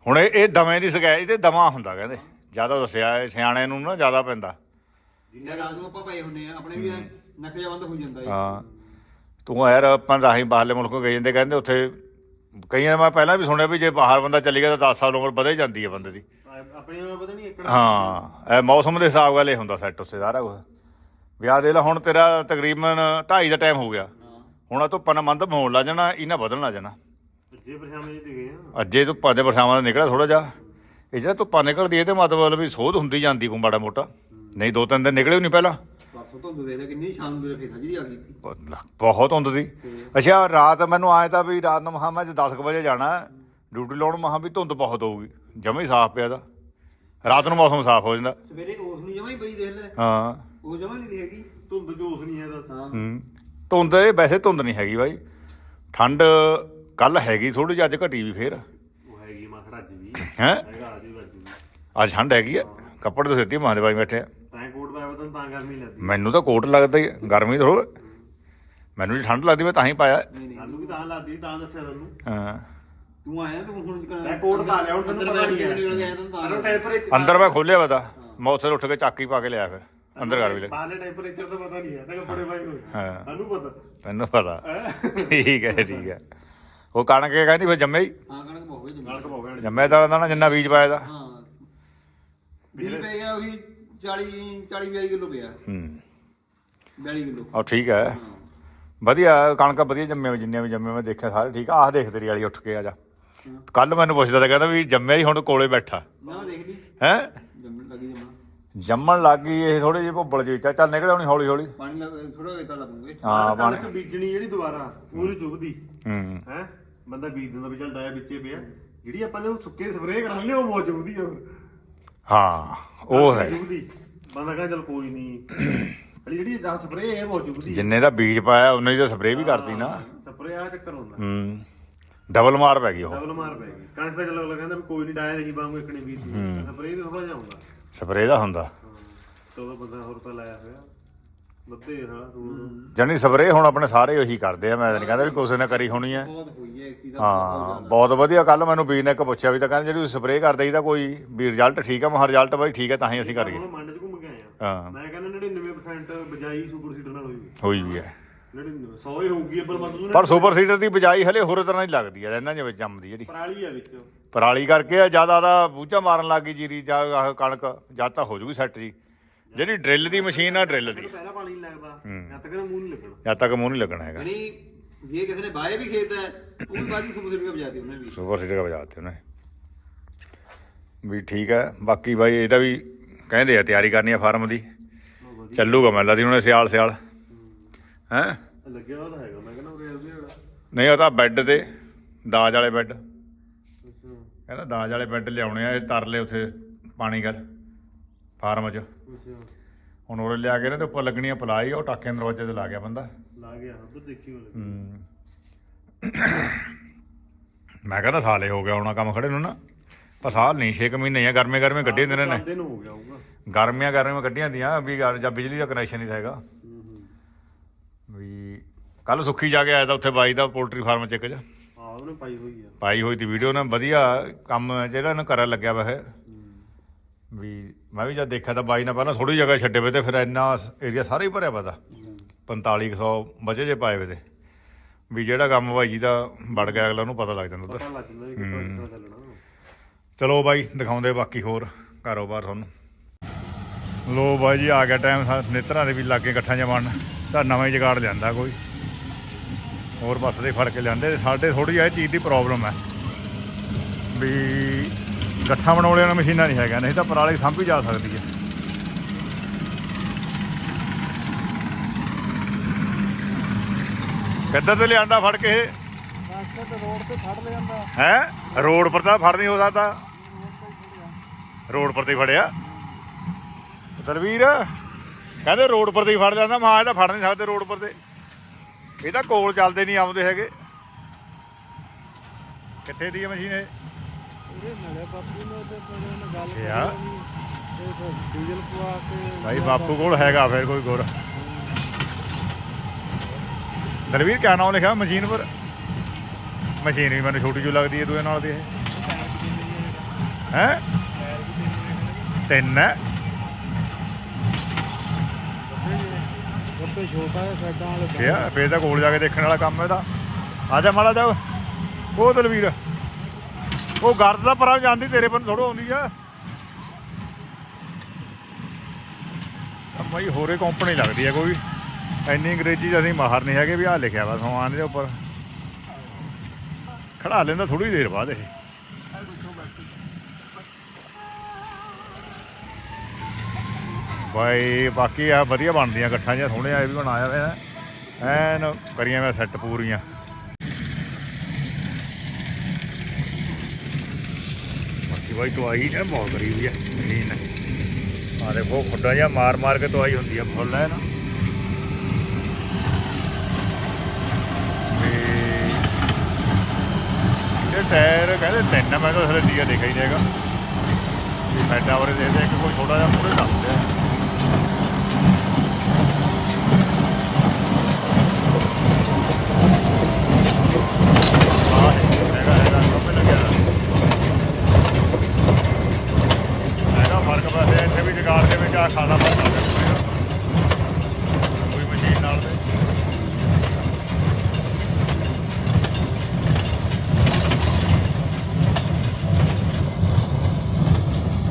[SPEAKER 1] ਹੁਣ ਇਹ ਇਹ ਦਮੇ ਦੀ ਸਗਾਈ ਤੇ ਦਮਾ ਹੁੰਦਾ ਕਹਿੰਦੇ। ਜ਼ਿਆਦਾ ਦੱਸਿਆ ਇਹ ਸਿਆਣੇ ਨੂੰ ਨਾ ਜ਼ਿਆਦਾ ਪੈਂਦਾ।
[SPEAKER 4] ਜਿੰਨੇ ਰਾਤ ਨੂੰ ਆਪਾਂ ਪਏ ਹੁੰਨੇ ਆ ਆਪਣੇ ਵੀ ਨੱਕ ਜਾ ਬੰਦ ਹੋ ਜਾਂਦਾ ਹੈ
[SPEAKER 1] ਹਾਂ। ਤੂੰ ਯਾਰ ਆਪਾਂ ਰਾਹੀਂ ਬਾਹਰਲੇ ਮੁਲਕੋਂ ਗਏ ਜਾਂਦੇ ਕਹਿੰਦੇ ਉੱਥੇ ਕਈਆਂ ਮੈਂ ਪਹਿਲਾਂ ਵੀ ਸੁਣਿਆ ਵੀ ਜੇ ਬਾਹਰ ਬੰਦਾ ਚੱਲੀ ਗਿਆ ਤਾਂ 10 ਸਾਲ ਉਮਰ ਵਧੇ ਜਾਂਦੀ ਹੈ ਬੰਦੇ ਦੀ।
[SPEAKER 3] ਆਪਣੇ ਨਾਲ ਪਤਾ ਨਹੀਂ ਇੱਕ
[SPEAKER 1] ਹਾਂ ਇਹ ਮੌਸਮ ਦੇ ਹਿਸਾਬ ਨਾਲ ਇਹ ਹੁੰਦਾ ਸੈੱਟ ਉੱਥੇ ਸਾਰਾ ਕੁਝ ਵਿਆਹ ਦੇ ਲਾ ਹੁਣ ਤੇਰਾ ਤਕਰੀਬਨ 2.5 ਦਾ ਟਾਈਮ ਹੋ ਗਿਆ। ਹੁਣ ਆ ਧੁੱਪਾਂ ਨਾਲ ਮੰਦ ਮੋੜ ਲਾ ਜਾਣਾ ਇਹਨਾਂ ਵਧਣ ਲਾ ਜਾਣਾ।
[SPEAKER 3] ਜੇ ਪਰਛਾਵੇਂ ਤੇ ਗਏ ਆ।
[SPEAKER 1] ਅੱਜੇ ਧੁੱਪਾਂ ਦੇ ਪਰਛਾਵਾਂ ਦਾ ਨਿਕਲਿਆ ਥੋੜਾ ਜਿਹਾ। ਇਹ ਜਿਹੜਾ ਧੁੱਪਾਂ ਨਿਕਲਦੀ ਇਹਦੇ ਮਤਲਬ ਵੀ ਸੋਧ ਹੁੰਦੀ ਜਾਂਦੀ ਕੋ ਮਾੜਾ ਮੋਟਾ। ਨਹੀਂ ਦੋ ਤਿੰਨ ਦਿਨ ਨਿਕਲੇ ਨਹੀਂ ਪਹਿਲਾਂ।
[SPEAKER 4] ਪਰਸੋਂ ਤੋਂ ਦੇ ਦੇ ਕਿੰਨੀ ਸ਼ਾਨ ਦੇ ਫੇਰ ਸੱਜਰੀ ਆ ਗਈ
[SPEAKER 1] ਬਹੁਤ ਹੁੰਦ ਸੀ। ਅੱਛਾ ਰਾਤ ਮੈਨੂੰ ਆਏ ਤਾਂ ਵੀ ਰਾਤ ਨੂੰ ਮਹਾ ਮੈਂ 10 ਵਜੇ ਜਾਣਾ ਡਿਊਟੀ ਲਾਉਣ ਮਹਾ ਵੀ ਧੁੰਦ ਬਹੁਤ ਹੋਊਗੀ। ਜਮੇ ਹੀ ਸਾਫ਼ ਪਿਆ ਦਾ ਰਾਤ ਨੂੰ ਮੌਸਮ ਸਾਫ਼ ਹੋ ਜਾਂਦਾ।
[SPEAKER 4] ਸਵੇਰੇ ਉਸ ਨੂੰ ਜਮਾ ਹੀ ਪਈ ਦੇਖ ਲੈ।
[SPEAKER 1] ਹਾਂ।
[SPEAKER 4] ਉਹ ਜਮਾ ਨਹੀਂ ਹੈਗੀ
[SPEAKER 3] ਧੁੰਦ ਜੋਸ ਨਹੀਂ ਹੈ ਦੱਸ।
[SPEAKER 4] ਹਾਂ।
[SPEAKER 1] ਹੂੰ। ਧੁੰਦ ਇਹ ਵੈਸੇ ਧੁੰਦ ਨਹੀਂ ਹੈਗੀ ਬਾਈ। ਠੰਡ ਕੱਲ ਹੈਗੀ ਥੋੜੀ ਜਿਹੀ ਅੱਜ ਘਟੀ ਵੀ ਫੇਰ।
[SPEAKER 3] ਉਹ ਹੈਗੀ ਮਾਸੜ ਅੱਜ ਵੀ।
[SPEAKER 1] ਹੈ?
[SPEAKER 3] ਹੈਗਾ ਅੱਜ ਵੀ ਅੱਜ ਵੀ।
[SPEAKER 1] ਅੱਜ ਠੰਡ ਹੈਗੀ ਆ। ਕੱਪੜੇ ਤਾਂ ਸਿੱਧੀ ਮਾਰਦੇ ਬਾਈ ਬੈਠੇ ਆ।
[SPEAKER 3] ਕੋਟ ਪਾਇਆ ਵਾ ਤੈਨੂੰ ਤਾਂ ਗਰਮੀ ਲੱਗਦੀ।
[SPEAKER 1] ਮੈਨੂੰ ਤਾਂ ਕੋਟ ਲੱਗਦਾ ਹੀ ਗਰਮੀ ਥੋੜ੍ਹਾ ਮੈਨੂੰ ਜੇ ਠੰਡ ਲੱਗਦੀ ਮੈਂ ਤਾਂ ਹੀ ਪਾਇਆ।
[SPEAKER 4] ਨਹੀਂ ਨਹੀਂ
[SPEAKER 3] ਸਾਨੂੰ ਵੀ ਤਾਂ ਲੱਗਦੀ ਤਾਂ ਦੱਸਿਆ ਤੈਨੂੰ
[SPEAKER 1] ਹਾਂ।
[SPEAKER 4] ਤੂੰ ਆਇਆ ਤੂੰ ਹੁਣ
[SPEAKER 3] ਤੈਂ ਕੋਟ ਪਾ ਲਿਆ ਹੁਣ ਤੈਨੂੰ
[SPEAKER 4] ਅੰਦਰ
[SPEAKER 3] ਪਤਾ
[SPEAKER 4] ਬੈਠ
[SPEAKER 3] ਨਹੀਂ
[SPEAKER 4] ਕੇ
[SPEAKER 3] ਹੈ।
[SPEAKER 4] ਨਿਕਲ ਗਿਆ ਤੈਨੂੰ ਤਾਂ
[SPEAKER 3] ਤੈਨੂੰ ਟੈਂਪਰੇਚਰ।
[SPEAKER 1] ਅੰਦਰ ਮੈਂ ਖੋਲਿਆ ਵਾ ਤਾਂ। ਮੈਂ ਉੱਥੇ ਉੱਠ ਕੇ ਚੱਕ ਪਾ ਕੇ ਲਿਆ ਫਿਰ ਅੰਦਰ ਕਰ ਵੀ ਲੈ
[SPEAKER 3] ਬਾਹਰਲੇ ਟੈਂਪਰੇਚਰ ਤਾਂ ਪਤਾ ਨਹੀਂ ਹੈ ਤਾਂ ਕੱਪੜੇ ਪਾਏ ਹੋਏ।
[SPEAKER 1] ਹਾਂ।
[SPEAKER 3] ਸਾਨੂੰ ਪਤਾ।
[SPEAKER 1] ਮੈਨੂੰ ਪਤਾ। ਠੀਕ ਹੈ ਠੀਕ ਹੈ। ਉਹ ਕਣਕ ਇਹ ਕਹਿੰਦੀ ਫਿਰ ਜੰਮੇ ਹੀ?
[SPEAKER 4] ਹਾਂ ਕਣਕ ਬਹੁਤ ਜੰਮੀ।
[SPEAKER 3] ਨਾਲ
[SPEAKER 1] ਜੰਮੇ ਦਾ ਨਾ ਜਿੰਨਾ ਬੀਜ ਪਾਇਆ ਦਾ।
[SPEAKER 4] ਹਾਂ। ਬੀਜ ਪੈ ਗਿਆ 40 40 42 ਕਿਲੋ ਪਿਆ।
[SPEAKER 1] ਹੂੰ।
[SPEAKER 4] 42 ਕਿਲੋ।
[SPEAKER 1] ਉਹ ਠੀਕ ਹੈ। ਵਧੀਆ ਕਣਕਾਂ ਵਧੀਆ ਜੰਮੇ ਹੋਏ, ਜਿੰਨੀਆਂ ਵੀ ਜੰਮੇ ਮੈਂ ਦੇਖਿਆ ਸਾਰੇ ਠੀਕ। ਆ ਆਹ ਦੇਖ ਤੇਰੀ ਵਾਲੀ ਉੱਠ ਕੇ ਆ ਜਾ। ਕੱਲ ਮੈਨੂੰ ਪੁੱਛਦਾ ਤਾਂ ਕਹਿੰਦਾ ਵੀ ਜੰਮਿਆ ਹੀ ਹੁਣ ਕੋਲੇ ਬੈਠਾ।
[SPEAKER 4] ਨਾ ਦੇਖ ਲਈ
[SPEAKER 1] ਹੈ?
[SPEAKER 4] ਜੰਮਣ ਲੱਗੀ ਜੰਮਣ
[SPEAKER 1] ਜੰਮਣ ਲੱਗ ਗਈ ਇਹ ਥੋੜੇ ਜਿਹੇ ਭੁੱਬਲ ਜਿਹੇ। ਚੱਲ ਚੱਲ ਨਿਕਲ ਆਉਣੀ ਹੌਲੀ ਹੌਲੀ
[SPEAKER 4] ਪਾਣੀ ਲੱਗ ਥੋੜਾ ਜਿਹਾ ਲਾ ਦੂੰਗੇ
[SPEAKER 1] ਹਾਂ
[SPEAKER 3] ਕਣਕ
[SPEAKER 1] ਬਣ
[SPEAKER 3] ਬੀਜਣੀ ਜਿਹੜੀ ਦੁਬਾਰਾ ਉਹਨੂੰ ਚੁੱਭਦੀ।
[SPEAKER 1] ਹੂੰ।
[SPEAKER 3] ਹੈ? ਬੰਦਾ ਬੀਜ ਦਿੰਦਾ ਵੀ ਚੱਲ ਡਾਇਆ ਵਿੱਚੇ ਪਿਆ। ਜਿਹੜੀ ਆਪਾਂ ਨੇ ਉਹ ਸੁੱਕੇ ਸਪਰੇਅ ਕਰਾਂਗੇ ਉਹ ਬਹੁਤ ਚੁੱਭਦੀ ਆ। ਹੋਰ
[SPEAKER 1] ਹਾਂ ਉਹ ਹੈ।
[SPEAKER 3] ਬੰਦਾ ਕਹਿੰਦਾ ਚੱਲ ਕੋਈ ਨਹੀਂ ਅਲੀ ਜਿਹੜੀ ਆ ਸਪਰੇਅ ਹੈ ਬਹੁਤ ਚੁੱਭਦੀ
[SPEAKER 1] ਜਿੰਨੇ ਦਾ ਬੀਜ ਪਾਇਆ ਉਹਨੇ ਦੀ ਤਾਂ ਸਪਰੇਅ ਵੀ ਕਰਤੀ ਨਾ।
[SPEAKER 3] ਸਪਰੇਅ ਆ ਚੱਕਰ ਹੁੰਦਾ।
[SPEAKER 1] ਹੂੰ ਡਬਲ ਮਾਰ ਪੈ ਗਈ ਉਹ।
[SPEAKER 3] ਡਬਲ ਮਾਰ ਪੈ ਗਈ। ਕਣਕ ਤਾਂ ਚੱਲ ਅਗਲਾ ਕਹਿੰਦਾ ਵੀ ਕੋਈ ਨਹੀਂ ਡਾਇਆ ਨਹੀਂ ਬਾਂਗੂ ਇਕਣੇ ਬੀਜ। ਸਪਰੇਅ ਤੇ ਥੋੜਾ ਜਿਹਾ ਹੁੰਦਾ।
[SPEAKER 1] ਸਪਰੇਅ ਦਾ ਹੁੰਦਾ।
[SPEAKER 3] ਹਾਂ 14 ਬੰਦਾ ਹੋਰ ਤਾਂ ਲਾਇਆ ਹੋਇਆ। ਬੱਦੇ ਸਾਲਾ ਤੂੰ
[SPEAKER 1] ਜਾਨੀ ਸਪਰੇਅ ਹੁਣ ਆਪਣੇ ਸਾਰੇ ਉਹੀ ਕਰਦੇ ਆ ਮੈਂ ਤਾਂ ਨਹੀਂ ਕਹਿੰਦਾ ਵੀ ਕਿਸੇ ਨੇ ਕਰੀ ਹੋਣੀ ਹੈ
[SPEAKER 4] ਬਹੁਤ ਹੋਈ ਹੈ ਇੱਕ ਦਾ
[SPEAKER 1] ਹਾਂ ਬਹੁਤ ਵਧੀਆ ਕੱਲ ਮੈਨੂੰ ਵੀਰ ਨੇ ਇੱਕ ਪੁੱਛਿਆ ਵੀ ਤਾਂ ਕਹਿੰਦਾ ਜਿਹੜੀ ਸਪਰੇਅ ਕਰਦਾ ਇਹਦਾ ਕੋਈ ਵੀ ਰਿਜ਼ਲਟ ਠੀਕ ਆ ਮੈਂ ਕਿਹਾ ਰਿਜ਼ਲਟ ਬਾਈ ਠੀਕ ਹੈ ਤਾਂ ਹੀ ਅਸੀਂ ਕਰੀਏ
[SPEAKER 3] ਹੁਣ ਮੰਡ ਚ ਘੁੰਮ ਕੇ ਆਇਆ
[SPEAKER 1] ਹਾਂ।
[SPEAKER 3] ਮੈਂ ਕਹਿੰਦਾ 99% ਬਜਾਈ ਸੁਪਰ ਸੀਡਰ ਨਾਲ ਹੋਈ
[SPEAKER 1] ਹੋਈ ਵੀ ਹੈ
[SPEAKER 3] 99 100 ਹੀ ਹੋਊਗੀ ਅੱਬਲ ਮਤਲਬ
[SPEAKER 1] ਪਰ ਸੁਪਰ ਸੀਡਰ ਦੀ ਬਜਾਈ ਹਲੇ ਹੋਰ ਤਰ੍ਹਾਂ ਹੀ ਲੱਗਦੀ ਹੈ ਇਹਨਾਂ ਜਿਵੇਂ ਜੰਮਦੀ ਜਿਹੜੀ।
[SPEAKER 3] ਪਰਾਲੀ ਆ ਵਿੱਚ।
[SPEAKER 1] ਪਰਾਲੀ ਕਰਕੇ ਆ ਜ਼ਿਆਦਾ ਦਾ ਬੂਝਾ ਮਾਰਨ ਲੱਗ ਗਈ ਜੀਰੀ ਜਾਂ ਆਹ ਕਣਕ ਜਦ ਤਾਂ ਹੋ ਜੂਗੀ ਸੈੱਟ ਜੀ। ਜਿਹੜੀ ਡਰਿੱਲ ਦੀ ਮਸ਼ੀਨ ਆ ਡਰਿੱਲ ਦੀ।
[SPEAKER 3] ਪਹਿਲਾਂ ਪਾਣੀ ਨਹੀਂ ਲੱਗਦਾ ਜਦ ਤੱਕ ਨਾ ਮੂੰਹ ਨਹੀਂ ਲੱਗਣਾ।
[SPEAKER 1] ਜਦ ਤੱਕ ਮੂੰਹ ਨਹੀਂ ਲੱਗਣਾ ਹੈਗਾ।
[SPEAKER 4] ਯਾਨੀ ਵੀ
[SPEAKER 1] ਸੁਪਰ ਵਜਾਤੇ ਉਹਨੇ ਠੀਕ ਹੈ ਬਾਕੀ ਬਾਈ ਇਹਦਾ ਵੀ ਕਹਿੰਦੇ ਆ ਤਿਆਰੀ ਕਰਨੀ ਆ ਫਾਰਮ ਦੀ। ਚੱਲੂਗਾ ਮੈਨੂੰ ਲੱਗਦੀ ਉਹਨੇ ਸਿਆਲ ਸਿਆਲ। ਹੈ?
[SPEAKER 3] ਲੱਗਿਆ ਹੋਇਆ ਤਾਂ ਹੈਗਾ ਮੈਂ ਕਹਿੰਦਾ ਉਰੇ ਉਹਦੇ ਜਿਹੜਾ।
[SPEAKER 1] ਨਹੀਂ ਉਹ ਤਾਂ ਬੈੱਡ ਤੇ ਦਾਜ ਵਾਲੇ ਬੈੱਡ। ਕਹਿੰਦਾ ਦਾਜ ਵਾਲੇ ਬੈੱਡ ਲਿਆਉਣੇ ਆ ਇਹ ਤਰਲੇ ਉੱਥੇ ਪਾਣੀ ਕਰ ਫਾਰਮ 'ਚ।
[SPEAKER 3] ਅੱਛਾ।
[SPEAKER 1] ਹੁਣ ਉਹ ਲਿਆ ਕੇ ਨਾ ਤੇ ਉੱਪਰ ਲੱਗਣੀਆਂ ਪਲਾਈ ਉਹ ਟਾਕੇ ਦੇ ਦਰਵਾਜ਼ੇ ਤੇ ਲਾ ਗਿਆ ਬੰਦਾ।
[SPEAKER 3] ਲਾ ਗਿਆ ਉਧਰ ਦੇਖੀ ਹੋਲੇ
[SPEAKER 1] ਹੂੰ। ਮੈਂ ਕਹਿੰਦਾ ਸਾਲੇ ਹੋ ਗਿਆ ਹੋਣਾ ਕੰਮ ਖੜੇ ਨੂੰ ਨਾ। ਪਰ ਸਾਲ ਨਹੀਂ 6 ਮਹੀਨੇ ਆ ਗਰਮੇ ਗਰਮੇ ਕੱਢੇ ਹੁੰਦੇ ਨੇ।
[SPEAKER 3] ਦੇ ਨੂੰ ਹੋ ਗਿਆ ਹੋਊਗਾ।
[SPEAKER 1] ਗਰਮੀਆਂ ਗਰਮੀਆਂ ਕੱਢੀਆਂ ਦੀਆਂ ਵੀ ਜਾਂ ਬਿਜਲੀ ਦਾ ਕਨੈਕਸ਼ਨ ਨਹੀਂ ਹੈਗਾ
[SPEAKER 3] ਹੂੰ ਹੂੰ।
[SPEAKER 1] ਵੀ ਕੱਲ ਸੁੱਖੀ ਜਾ ਕੇ ਆਇਆ ਤਾਂ ਉੱਥੇ ਬਾਈ ਦਾ ਪੋਲਟਰੀ ਫਾਰਮ ਚ ਇੱਕ ਚ
[SPEAKER 3] ਉਹਨੇ ਪਾਈ ਹੋਈ ਆ।
[SPEAKER 1] ਪਾਈ ਹੋਈ ਤੀ ਵੀਡੀਓ ਨਾ ਵਧੀਆ ਕੰਮ ਜਿਹੜਾ ਇਹਨੂੰ ਕਰਨ ਲੱਗਿਆ ਵਾ ਇਹ। ਵੀ ਮੈਂ ਵੀ ਜਦ ਦੇਖਿਆ ਤਾਂ ਬਾਈ ਨੇ ਪਹਿਲਾਂ ਥੋੜੀ ਜਗ੍ਹਾ ਛੱਡੇ ਵੇ ਤੇ ਫਿਰ ਇੰਨਾ ਏਰੀਆ ਸਾਰਾ ਹੀ ਭਰਿਆ ਵਾ ਤਾ 4500 ਬਚੇ ਜੇ ਪਾਏ ਵੇ ਤੇ। ਵੀ ਜਿਹੜਾ ਕੰਮ ਬਾਈ ਜੀ ਦਾ ਵੜ ਗਿਆ ਅਗਲਾ ਨੂੰ ਪਤਾ ਲੱਗ ਜਾਂਦਾ ਉਧਰ।
[SPEAKER 3] ਪਤਾ
[SPEAKER 1] ਚਲੋ ਬਾਈ ਦਿਖਾਉਂਦੇ ਬਾਕੀ ਹੋਰ ਕਾਰੋਬਾਰ ਤੁਹਾਨੂੰ। ਲੋ ਬਾਈ ਜੀ ਆ ਗਿਆ ਟਾਈਮ ਨੇਤਰਾਂ ਦੇ ਵੀ ਲਾਗੇ ਇਕੱਠਾਂ ਜਮਣ ਤਾਂ ਨਵਾਂ ਹੀ ਜਗਾੜ ਲਿਆਂਦਾ ਕੋਈ। ਹੋਰ ਪਾਸੇ ਦੇ ਫੜ ਕੇ ਲਿਆਂਦੇ। ਸਾਡੇ ਥੋੜੀ ਜਿਹੀ ਇਹ ਚੀਜ਼ ਦੀ ਪ੍ਰੋਬਲਮ ਹੈ। ਵੀ ਗੱਠਾਂ ਬਣਾਉਣ ਵਾਲੀਆਂ ਮਸ਼ੀਨਾਂ ਨਹੀਂ ਹੈਗਾ ਨਹੀਂ ਤਾਂ ਪਰਾਲੀ ਸਾਂਭੀ ਜਾ ਸਕਦੀ ਹੈ। ਕਿੱਧਰ ਤੇ ਲਿਆਂਦਾ ਫੜ ਕੇ
[SPEAKER 2] ਰਸਤੇ ਤੇ ਰੋਡ ਤੇ ਫੜ ਲਿਆਂਦਾ
[SPEAKER 1] ਹੈ? ਰੋਡ ਪਰ ਤਾਂ ਫੜ ਨਹੀਂ ਹੋ ਸਕਦਾ। ਰੋਡ ਪਰ ਤੇ ਫੜਿਆ। ਦਲਵੀਰ, ਕਹਿੰਦੇ ਰੋਡ ਪਰ ਤੇ ਹੀ ਫੜ ਜਾਂਦਾ ਮਾਂ ਇਹ ਤਾਂ ਫੜ ਨਹੀਂ ਸਕਦੇ ਰੋਡ ਪਰ ਤੇ। ਇਹ ਤਾਂ ਕੋਲ ਚੱਲਦੇ ਨਹੀਂ ਆਉਂਦੇ ਹੈਗੇ। ਕਿੱਥੇ ਦੀ ਹੈ ਮਸ਼ੀਨ ਇਹ?
[SPEAKER 2] ਡੀਜ਼ਲ ਪਵਾ ਕੇ
[SPEAKER 1] ਭਾਈ ਬਾਪੂ ਕੋਲ ਹੈਗਾ ਫਿਰ ਕੋਈ ਗੁਰ। ਦਲਵੀਰ ਕਿਆ ਨਾਮ ਲਿਖਿਆ ਮਸ਼ੀਨ ਪਰ? ਮਸ਼ੀਨ ਵੀ ਮੈਨੂੰ ਛੋਟੀ ਜਿਹੀ ਲੱਗਦੀ ਹੈ ਦੂਏ ਨਾਲ ਦੀ ਇਹ। ਹੈ? ਤਿੰਨ ਹੈ।
[SPEAKER 2] ਛੋਟਾ ਹੈ ਸਾਈਡਾਂ ਵਾਲੇ
[SPEAKER 1] ਫੇਰ ਤਾਂ ਕੋਲ ਜਾ ਕੇ ਦੇਖਣ ਵਾਲਾ ਕੰਮ ਇਹਦਾ। ਆ ਜਾ ਮਾੜਾ ਜਾ ਉਹ ਦਲਵੀਰ। ਉਹ ਗਰਦ ਦਾ ਪਰਾਂ ਜਾਂਦੀ, ਤੇਰੇ ਪਰ ਥੋੜੋ ਆਉਂਦੀ ਆ। ਤਾਂ ਬਾਈ ਹੋਰੇ ਕੰਪਨੀ ਲੱਗਦੀ ਆ ਕੋਈ। ਇੰਨੀ ਅੰਗਰੇਜ਼ੀ 'ਚ ਅਸੀਂ ਮਾਹਰ ਨਹੀਂ ਹੈਗੇ ਵੀ ਆ ਲਿਖਿਆ ਵਾ ਸਮਾਨ ਦੇ ਉੱਪਰ। ਖੜਾ ਲੈਂਦਾ ਥੋੜੀ ਦੇਰ ਬਾਅਦ ਇਹ। ਬਾਈ, ਬਾਕੀ ਆ ਵਧੀਆ ਬਣਦੀਆਂ ਇਕੱਠਾਂ ਜਿਹਾ ਸੋਹਣੇ ਆ ਇਹ ਵੀ ਬਣਾਇਆ ਹੋਇਆ। ਐਨ ਕਰੀਆਂ ਮੈਂ ਸੈੱਟ ਪੂਰੀਆਂ। ਦਵਾਈ ਦਵਾਈ ਨੇ ਬਹੁਤ ਕਰੀ ਹੈ। ਮਸ਼ੀਨ ਆ ਦੇਖੋ, ਖੁੱਡਾ ਜਿਹਾ ਮਾਰ ਮਾਰ ਕੇ ਦਵਾਈ ਹੁੰਦੀ ਆ ਫੁੱਲ ਹੈ ਨਾ। ਤੇ ਟਾਇਰ ਕਹਿੰਦੇ ਤਿੰਨ ਮੈਂ ਤਾਂ ਹਲੇ ਦੀਆਂ ਦੇਖਿਆ ਹੀ ਨਹੀਂ ਹੈਗਾ। ਵੀ ਫੈਟਾ ਵਰੇ ਦੇ ਕੋਈ ਛੋਟਾ ਜਿਹਾ ਮੂਰੇ ਦੱਸਦੇ ਆ ਆਹ ਹੈਗਾ ਹੈਗਾ ਸਭ ਲੱਗਿਆ ਦਾ ਹੈਗਾ ਫ਼ਰਕ ਪੈਸੇ ਇੱਥੇ ਵੀ ਜਗਾੜ ਦੇ ਵਿੱਚ ਆ ਖਾਦਾ ਫ਼ਰਕ ਆ ਗਿਆ ਕੋਈ ਮਸ਼ੀਨ ਨਾਲ ਤੇ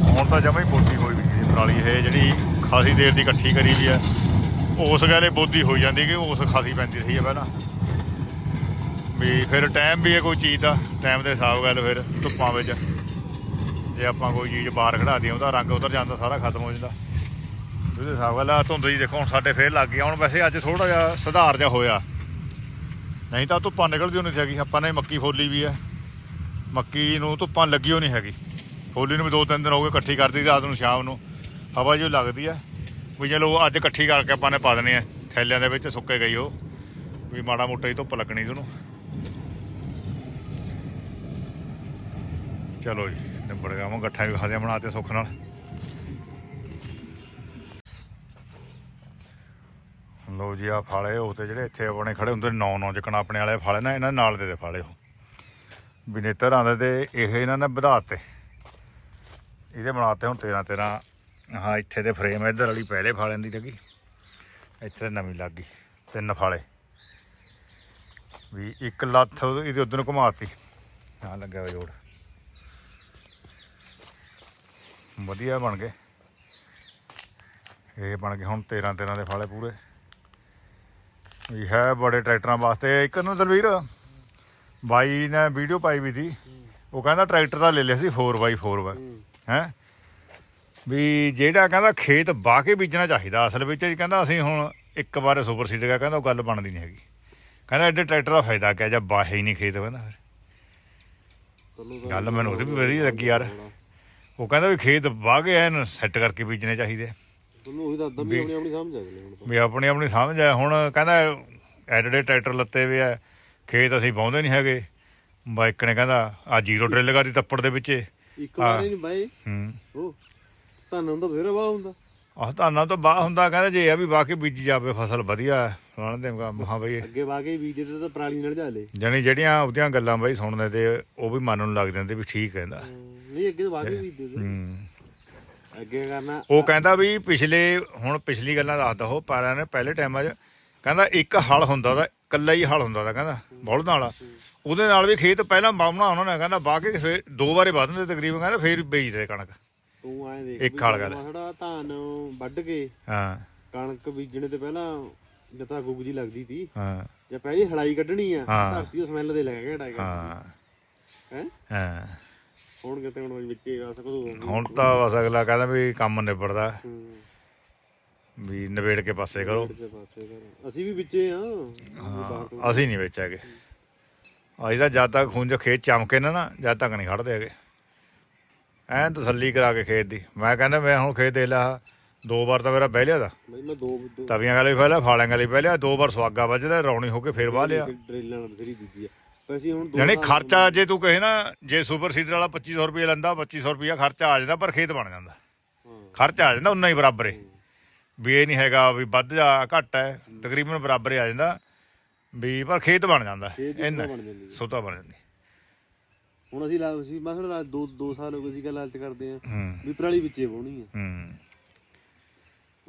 [SPEAKER 1] ਹੁਣ ਤਾਂ ਜਮਾ ਹੀ ਬੋਦੀ ਹੋਈ ਵੀ ਜੀ ਪਰਾਲੀ ਇਹ ਜਿਹੜੀ ਖਾਸੀ ਦੇਰ ਦੀ ਇਕੱਠੀ ਕਰੀ ਵੀ ਹੈ ਉਸ ਗਾਲੇ ਬੋਦੀ ਹੋ ਜਾਂਦੀ ਕਿ ਉਸ ਖਾਸੀ ਪੈਂਦੀ ਰਹੀ ਹੈ ਪਹਿਲਾਂ। ਵੀ ਫਿਰ ਟਾਈਮ ਵੀ ਹੈ ਕੋਈ ਚੀਜ਼ ਦਾ ਟਾਈਮ ਦੇ ਹਿਸਾਬ ਗੱਲ ਫਿਰ ਧੁੱਪਾਂ ਵਿੱਚ ਜੇ ਆਪਾਂ ਕੋਈ ਚੀਜ਼ ਬਾਹਰ ਖੜਾ ਦਈਏ, ਉਹਦਾ ਰੰਗ ਉਤਰ ਜਾਂਦਾ, ਸਾਰਾ ਖਤਮ ਹੋ ਜਾਂਦਾ। ਉਹਦੇ ਹਿਸਾਬ ਗੱਲ ਆਹ ਧੁੰਦ ਜੀ ਦੇਖੋ, ਹੁਣ ਸਾਡੇ ਫੇਰ ਲੱਗ ਗਿਆ। ਹੁਣ ਵੈਸੇ ਅੱਜ ਥੋੜਾ ਜਿਹਾ ਸੁਧਾਰ ਜਿਹਾ ਹੋਇਆ। ਨਹੀਂ ਤਾਂ ਧੁੱਪਾਂ ਨਿਕਲਦੀ ਨਹੀਂ ਹੈਗੀ ਆਪਾਂ ਨੇ ਮੱਕੀ ਫੋਲੀ ਵੀ ਹੈ ਮੱਕੀ ਨੂੰ ਧੁੱਪਾਂ ਲੱਗੀ ਹੋਈ ਨਹੀਂ ਹੈਗੀ। ਫੋਲੀ ਨੂੰ ਵੀ ਦੋ ਤਿੰਨ ਦਿਨ ਹੋ ਗਏ ਇਕੱਠੀ ਕਰਦੀ, ਰਾਤ ਨੂੰ ਸ਼ਾਮ ਨੂੰ। ਹਵਾ ਜੋ ਲੱਗਦੀ ਹੈ ਵੀ ਚਲੋ ਅੱਜ ਇਕੱਠੀ ਕਰਕੇ ਆਪਾਂ ਨੇ ਪਾ ਦੇਣੀ ਹੈ, ਥੈਲਿਆਂ ਦੇ ਵਿੱਚ ਸੁੱਕੇ ਗਈ ਉਹ, ਵੀ ਮਾੜਾ ਮੋਟਾ ਹੀ ਧੁੱਪ ਲੱਗਣੀ ਸੀ ਉਹਨੂੰ। ਚਲੋ ਜੀ, ਨਿਬੜ ਗਿਆ ਮੈਂ ਗੱਠਾਂ ਵੀ ਖਾਸਿਆ ਬਣਾਤੇ ਸੁੱਖ ਨਾਲ। ਲੋ ਜੀ ਆ ਫਾਲੇ, ਉਹ ਤੇ ਜਿਹੜੇ ਇੱਥੇ ਆਪਣੇ ਖੜੇ ਹੁੰਦੇ ਨੌ ਨੌ ਜਿਕਣਾ ਆਪਣੇ ਵਾਲੇ ਫਾਲੇ ਨਾ, ਇਹਨਾਂ ਨਾਲ ਦੇ ਦੇ ਫਾਲੇ ਉਹ। ਬਿਨੇਤਰ ਆਂਦੇ ਤੇ ਇਹ ਇਹਨਾਂ ਨੇ ਵਧਾਤੇ ਇਹਦੇ ਬਣਾਤੇ ਹੁਣ 13 13 ਹਾਂ ਇੱਥੇ ਦੇ ਫਰੇਮ ਇੱਧਰ ਵਾਲੀ ਪਹਿਲੇ ਫਾਲਿਆਂ ਦੀ ਲੱਗੀ। ਇੱਥੇ ਨਵੀਂ ਲੱਗ ਗਈ ਤਿੰਨ ਫਾਲੇ। ਵੀ ਇੱਕ ਲੱਥ ਇਹਦੇ ਉਧਰ ਨੂੰ ਘੁਮਾਤੀ। ਆ ਲੱਗਿਆ ਹੋਇਆ ਜੋੜ। ਵਧੀਆ ਬਣ ਗਏ। ਇਹ ਬਣ ਗਏ ਹੁਣ 13 13 ਦੇ ਫਾਲੇ ਪੂਰੇ। ਵੀ ਹੈ ਬੜੇ ਟਰੈਕਟਰਾਂ ਵਾਸਤੇ। ਇੱਕ ਨੂੰ ਦਲਵੀਰ ਬਾਈ ਨੇ ਵੀਡੀਓ ਪਾਈ ਵੀ ਸੀ। ਉਹ ਕਹਿੰਦਾ ਟਰੈਕਟਰ ਤਾਂ ਲੈ ਲਿਆ ਸੀ 4x4 ਵਾ ਹੈ? ਵੀ ਜਿਹੜਾ ਕਹਿੰਦਾ ਖੇਤ ਵਾਹ ਕੇ ਬੀਜਣਾ ਚਾਹੀਦਾ ਅਸਲ ਵਿੱਚ ਕਹਿੰਦਾ ਅਸੀਂ ਹੁਣ ਇੱਕ ਵਾਰ ਸੁਪਰ ਸੀਡਰ ਗਿਆ ਕਹਿੰਦਾ ਉਹ ਗੱਲ ਬਣਦੀ ਨਹੀਂ ਹੈਗੀ। ਕਹਿੰਦਾ ਐਡੇ ਟਰੈਕਟਰ ਦਾ ਫਾਇਦਾ ਕਿਆ ਜਾਂ ਵਾਹੇ ਹੀ ਨਹੀਂ ਖੇਤ ਕਹਿੰਦਾ ਫਿਰ। ਗੱਲ ਮੈਨੂੰ ਉਹਦੀ ਵੀ ਵਧੀਆ ਲੱਗੀ ਯਾਰ। ਉਹ ਕਹਿੰਦਾ ਵੀ ਖੇਤ ਵਾਹ ਕੇ ਐਨ ਸੈੱਟ ਕਰਕੇ ਬੀਜਣੇ ਚਾਹੀਦੇ
[SPEAKER 3] ਤੁਹਾਨੂੰ ਉਹੀ ਦੱਸਦਾ ਵੀ ਆਪਣੀ ਆਪਣੀ ਸਮਝ ਆ ਗਈ ਹੁਣ ਤਾਂ।
[SPEAKER 1] ਵੀ ਆਪਣੀ ਆਪਣੀ ਸਮਝ ਆ। ਹੁਣ ਕਹਿੰਦਾ ਐਡੇ ਟਰੈਕਟਰ ਲੱਤੇ ਵੇ ਆ ਖੇਤ ਅਸੀਂ ਵਾਹੁੰਦੇ ਨਹੀਂ ਹੈਗੇ। ਬਾਈਕ ਨੇ ਕਹਿੰਦਾ ਆ ਜ਼ੀਰੋ ਡਰਿੱਲ ਕਰਦੀ ਤੱਪੜ ਦੇ ਵਿੱਚ।
[SPEAKER 3] ਇੱਕ ਵਾਰ ਨਹੀਂ ਬਾਈ।
[SPEAKER 1] ਹੂੰ।
[SPEAKER 3] ਤੁਹਾਨੂੰ ਹੁੰਦਾ ਫੇਰ ਵਾਹ ਹੁੰਦਾ।
[SPEAKER 1] ਆਹ ਧਾਨਾਂ ਤੋਂ ਬਾਹ ਹੁੰਦਾ ਕਹਿੰਦਾ ਜੇ ਇਹ ਵੀ ਵਾਹ ਕੇ ਬੀਜੀ ਜਾਵੇ ਫਸਲ ਵਧੀਆ ਉਹਨਾਂ ਦੇ ਮਹਾ ਬਈ।
[SPEAKER 3] ਅੱਗੇ ਵਾਹ ਕੇ ਬੀਜਦੇ ਤੇ ਤਾਂ ਪਰਾਲੀ ਨਾਲ ਜਾ ਲੇ
[SPEAKER 1] ਜਾਣੀ ਜਿਹੜੀਆਂ ਉਹਦੀਆਂ ਗੱਲਾਂ ਬਈ ਸੁਣਦੇ ਤੇ ਉਹ ਵੀ ਮਨ ਨੂੰ ਲੱਗ ਜਾਂਦੇ ਵੀ ਠੀਕ ਕਹਿੰਦਾ
[SPEAKER 3] ਨਹੀਂ ਅੱਗੇ ਤਾਂ ਵਾਹ ਕੇ ਬੀਜਦੇ
[SPEAKER 1] ਹੂੰ।
[SPEAKER 3] ਅੱਗੇ ਕਰਨਾ
[SPEAKER 1] ਉਹ ਕਹਿੰਦਾ ਵੀ ਪਿਛਲੇ ਹੁਣ ਪਿਛਲੀ ਗੱਲਾਂ ਦੱਸਦਾ ਉਹ ਪਾਰਿਆਂ ਨੇ ਪਹਿਲੇ ਟਾਈਮਾਂ 'ਚ ਕਹਿੰਦਾ ਇੱਕ ਹਲ ਹੁੰਦਾ ਦਾ ਇਕੱਲਾ ਹੀ ਹਲ ਹੁੰਦਾ ਦਾ ਕਹਿੰਦਾ ਬਲਦ ਵਾਲਾ ਉਹਦੇ ਨਾਲ ਵੀ ਖੇਤ ਪਹਿਲਾਂ ਬਾਹਣਾ ਉਹਨਾਂ ਨੇ ਕਹਿੰਦਾ ਵਾਹ ਕੇ ਫਿਰ ਦੋ ਵਾਰੇ ਵੱਧ ਦਿੰਦੇ ਤਕਰੀਬਨ ਕਹਿੰਦਾ ਫਿਰ ਬੀਜਦੇ ਕਣਕ।
[SPEAKER 3] ਤੂੰ ਐਂ ਦੇਖ
[SPEAKER 1] ਇੱਕ ਖਾਲ ਗੱਲ।
[SPEAKER 3] ਥੋੜਾ ਧਾਨ ਵੱਢ ਕੇ
[SPEAKER 1] ਹਾਂ।
[SPEAKER 3] ਕਣਕ ਬੀਜਣੇ ਤੇ ਪਹਿਲਾਂ ਜਤਾ ਗੁੱਗ ਜੀ ਲੱਗਦੀ ਤੀ।
[SPEAKER 1] ਹਾਂ।
[SPEAKER 3] ਜੇ ਪਹਿਲੀ ਹਲਾਈ ਕੱਢਣੀ ਆ। ਧਰਤੀ ਉਹ ਸਮੈਲ ਦੇ ਲੈ ਕੇ ਹਟਾਏਗਾ
[SPEAKER 1] ਹਾਂ।
[SPEAKER 3] ਹੈ?
[SPEAKER 1] ਹਾਂ।
[SPEAKER 3] ਹੁਣ ਕਿਤੇ ਹੁਣ ਵਿੱਚੇ ਆ ਸਕੋ
[SPEAKER 1] ਹੁਣ ਤਾਂ ਬਸ ਅਗਲਾ ਕਹਿੰਦਾ ਵੀ ਕੰਮ ਨਿਬੜਦਾ। ਵੀ ਕੇ ਪਾਸੇ ਕਰੋ।
[SPEAKER 3] ਅਸੀਂ ਵੀ ਵਿੱਚੇ ਆ।
[SPEAKER 1] ਅਸੀਂ ਨਹੀਂ ਵਿੱਚ ਹੈਗੇ। ਅਸੀਂ ਤਾਂ ਜਦ ਤੱਕ ਖੁੰਝ ਖੇਤ ਚਮਕੇ ਨਾ ਨਾ ਜਦ ਤੱਕ ਨਹੀਂ ਖੜਦੇ ਹੈਗੇ। ਐਨ ਤਸੱਲੀ ਕਰਾ ਕੇ ਖੇਤ ਦੀ। ਮੈਂ ਕਹਿੰਦਾ ਮੈਂ ਹੁਣ ਖੇਤ ਦੇ ਲਾ ਦੋ ਵਾਰ ਤਾਂ ਮੇਰਾ ਬਹਿ ਲਿਆ ਦਾ
[SPEAKER 3] ਬਈ ਮੈਂ ਦੋ ਦੋ
[SPEAKER 1] ਤਵੀਆਂ ਗਾਲੇ ਪਹਿਲਾਂ ਫਾਲਿਆਂ ਗਾਲੇ ਪਹਿ ਲਿਆ ਦੋ ਵਾਰ ਸਵਾਗਾ ਵੱਜਦਾ ਰੌਣੀ ਹੋ ਕੇ ਫੇਰ ਵਾਹ ਲਿਆ।
[SPEAKER 3] ਡਰਿੱਲਾਂ ਨਾਲ ਬਥੇਰੀ ਬੀਜੀ ਆ। ਵੈਸੇ ਹੁਣ ਦੋ
[SPEAKER 1] ਯਾਨੀ ਖਰਚਾ ਜੇ ਤੂੰ ਕਹੇ ਨਾ ਜੇ ਸੁਪਰ ਸੀਡਰ ਵਾਲਾ 2500 ਰੁਪਏ ਲੈਂਦਾ 2500 ਰੁਪਏ ਖਰਚਾ ਆ ਜਾਂਦਾ ਪਰ ਖੇਤ ਬਣ ਜਾਂਦਾ।
[SPEAKER 3] ਹਾਂ।
[SPEAKER 1] ਖਰਚਾ ਆ ਜਾਂਦਾ ਉਨਾ ਹੀ ਬਰਾਬਰ ਹੈ। ਵੀ ਇਹ ਨਹੀਂ ਹੈਗਾ ਵੀ ਵੱਧ ਜਾਂ ਘੱਟ ਹੈ ਤਕਰੀਬਨ ਬਰਾਬਰ ਹੀ ਆ ਜਾਂਦਾ। ਵੀ ਪਰ ਖੇਤ ਬਣ ਜਾਂਦਾ
[SPEAKER 3] ਖੇਤ ਦੀ
[SPEAKER 1] ਇੰਨਾ
[SPEAKER 3] ਬਣ ਜਾਂਦੀ ਹੈ।
[SPEAKER 1] ਸੋਤਾ ਬਣ ਜਾਂਦੀ।
[SPEAKER 3] ਹੁਣ ਅਸੀਂ ਲਾ ਅਸੀਂ ਮਸਲ ਲਾ ਦੋ ਦੋ ਸਾਲ ਹੋ ਗਏ ਸੀ ਗੱਲ ਲਾਲਚ ਕਰਦੇ ਆ।
[SPEAKER 1] ਹੂੰ।
[SPEAKER 3] ਵੀ ਪਰਾਲੀ ਵਿੱਚੇ ਵਾਉਣੀ ਆ।
[SPEAKER 1] ਹੂੰ।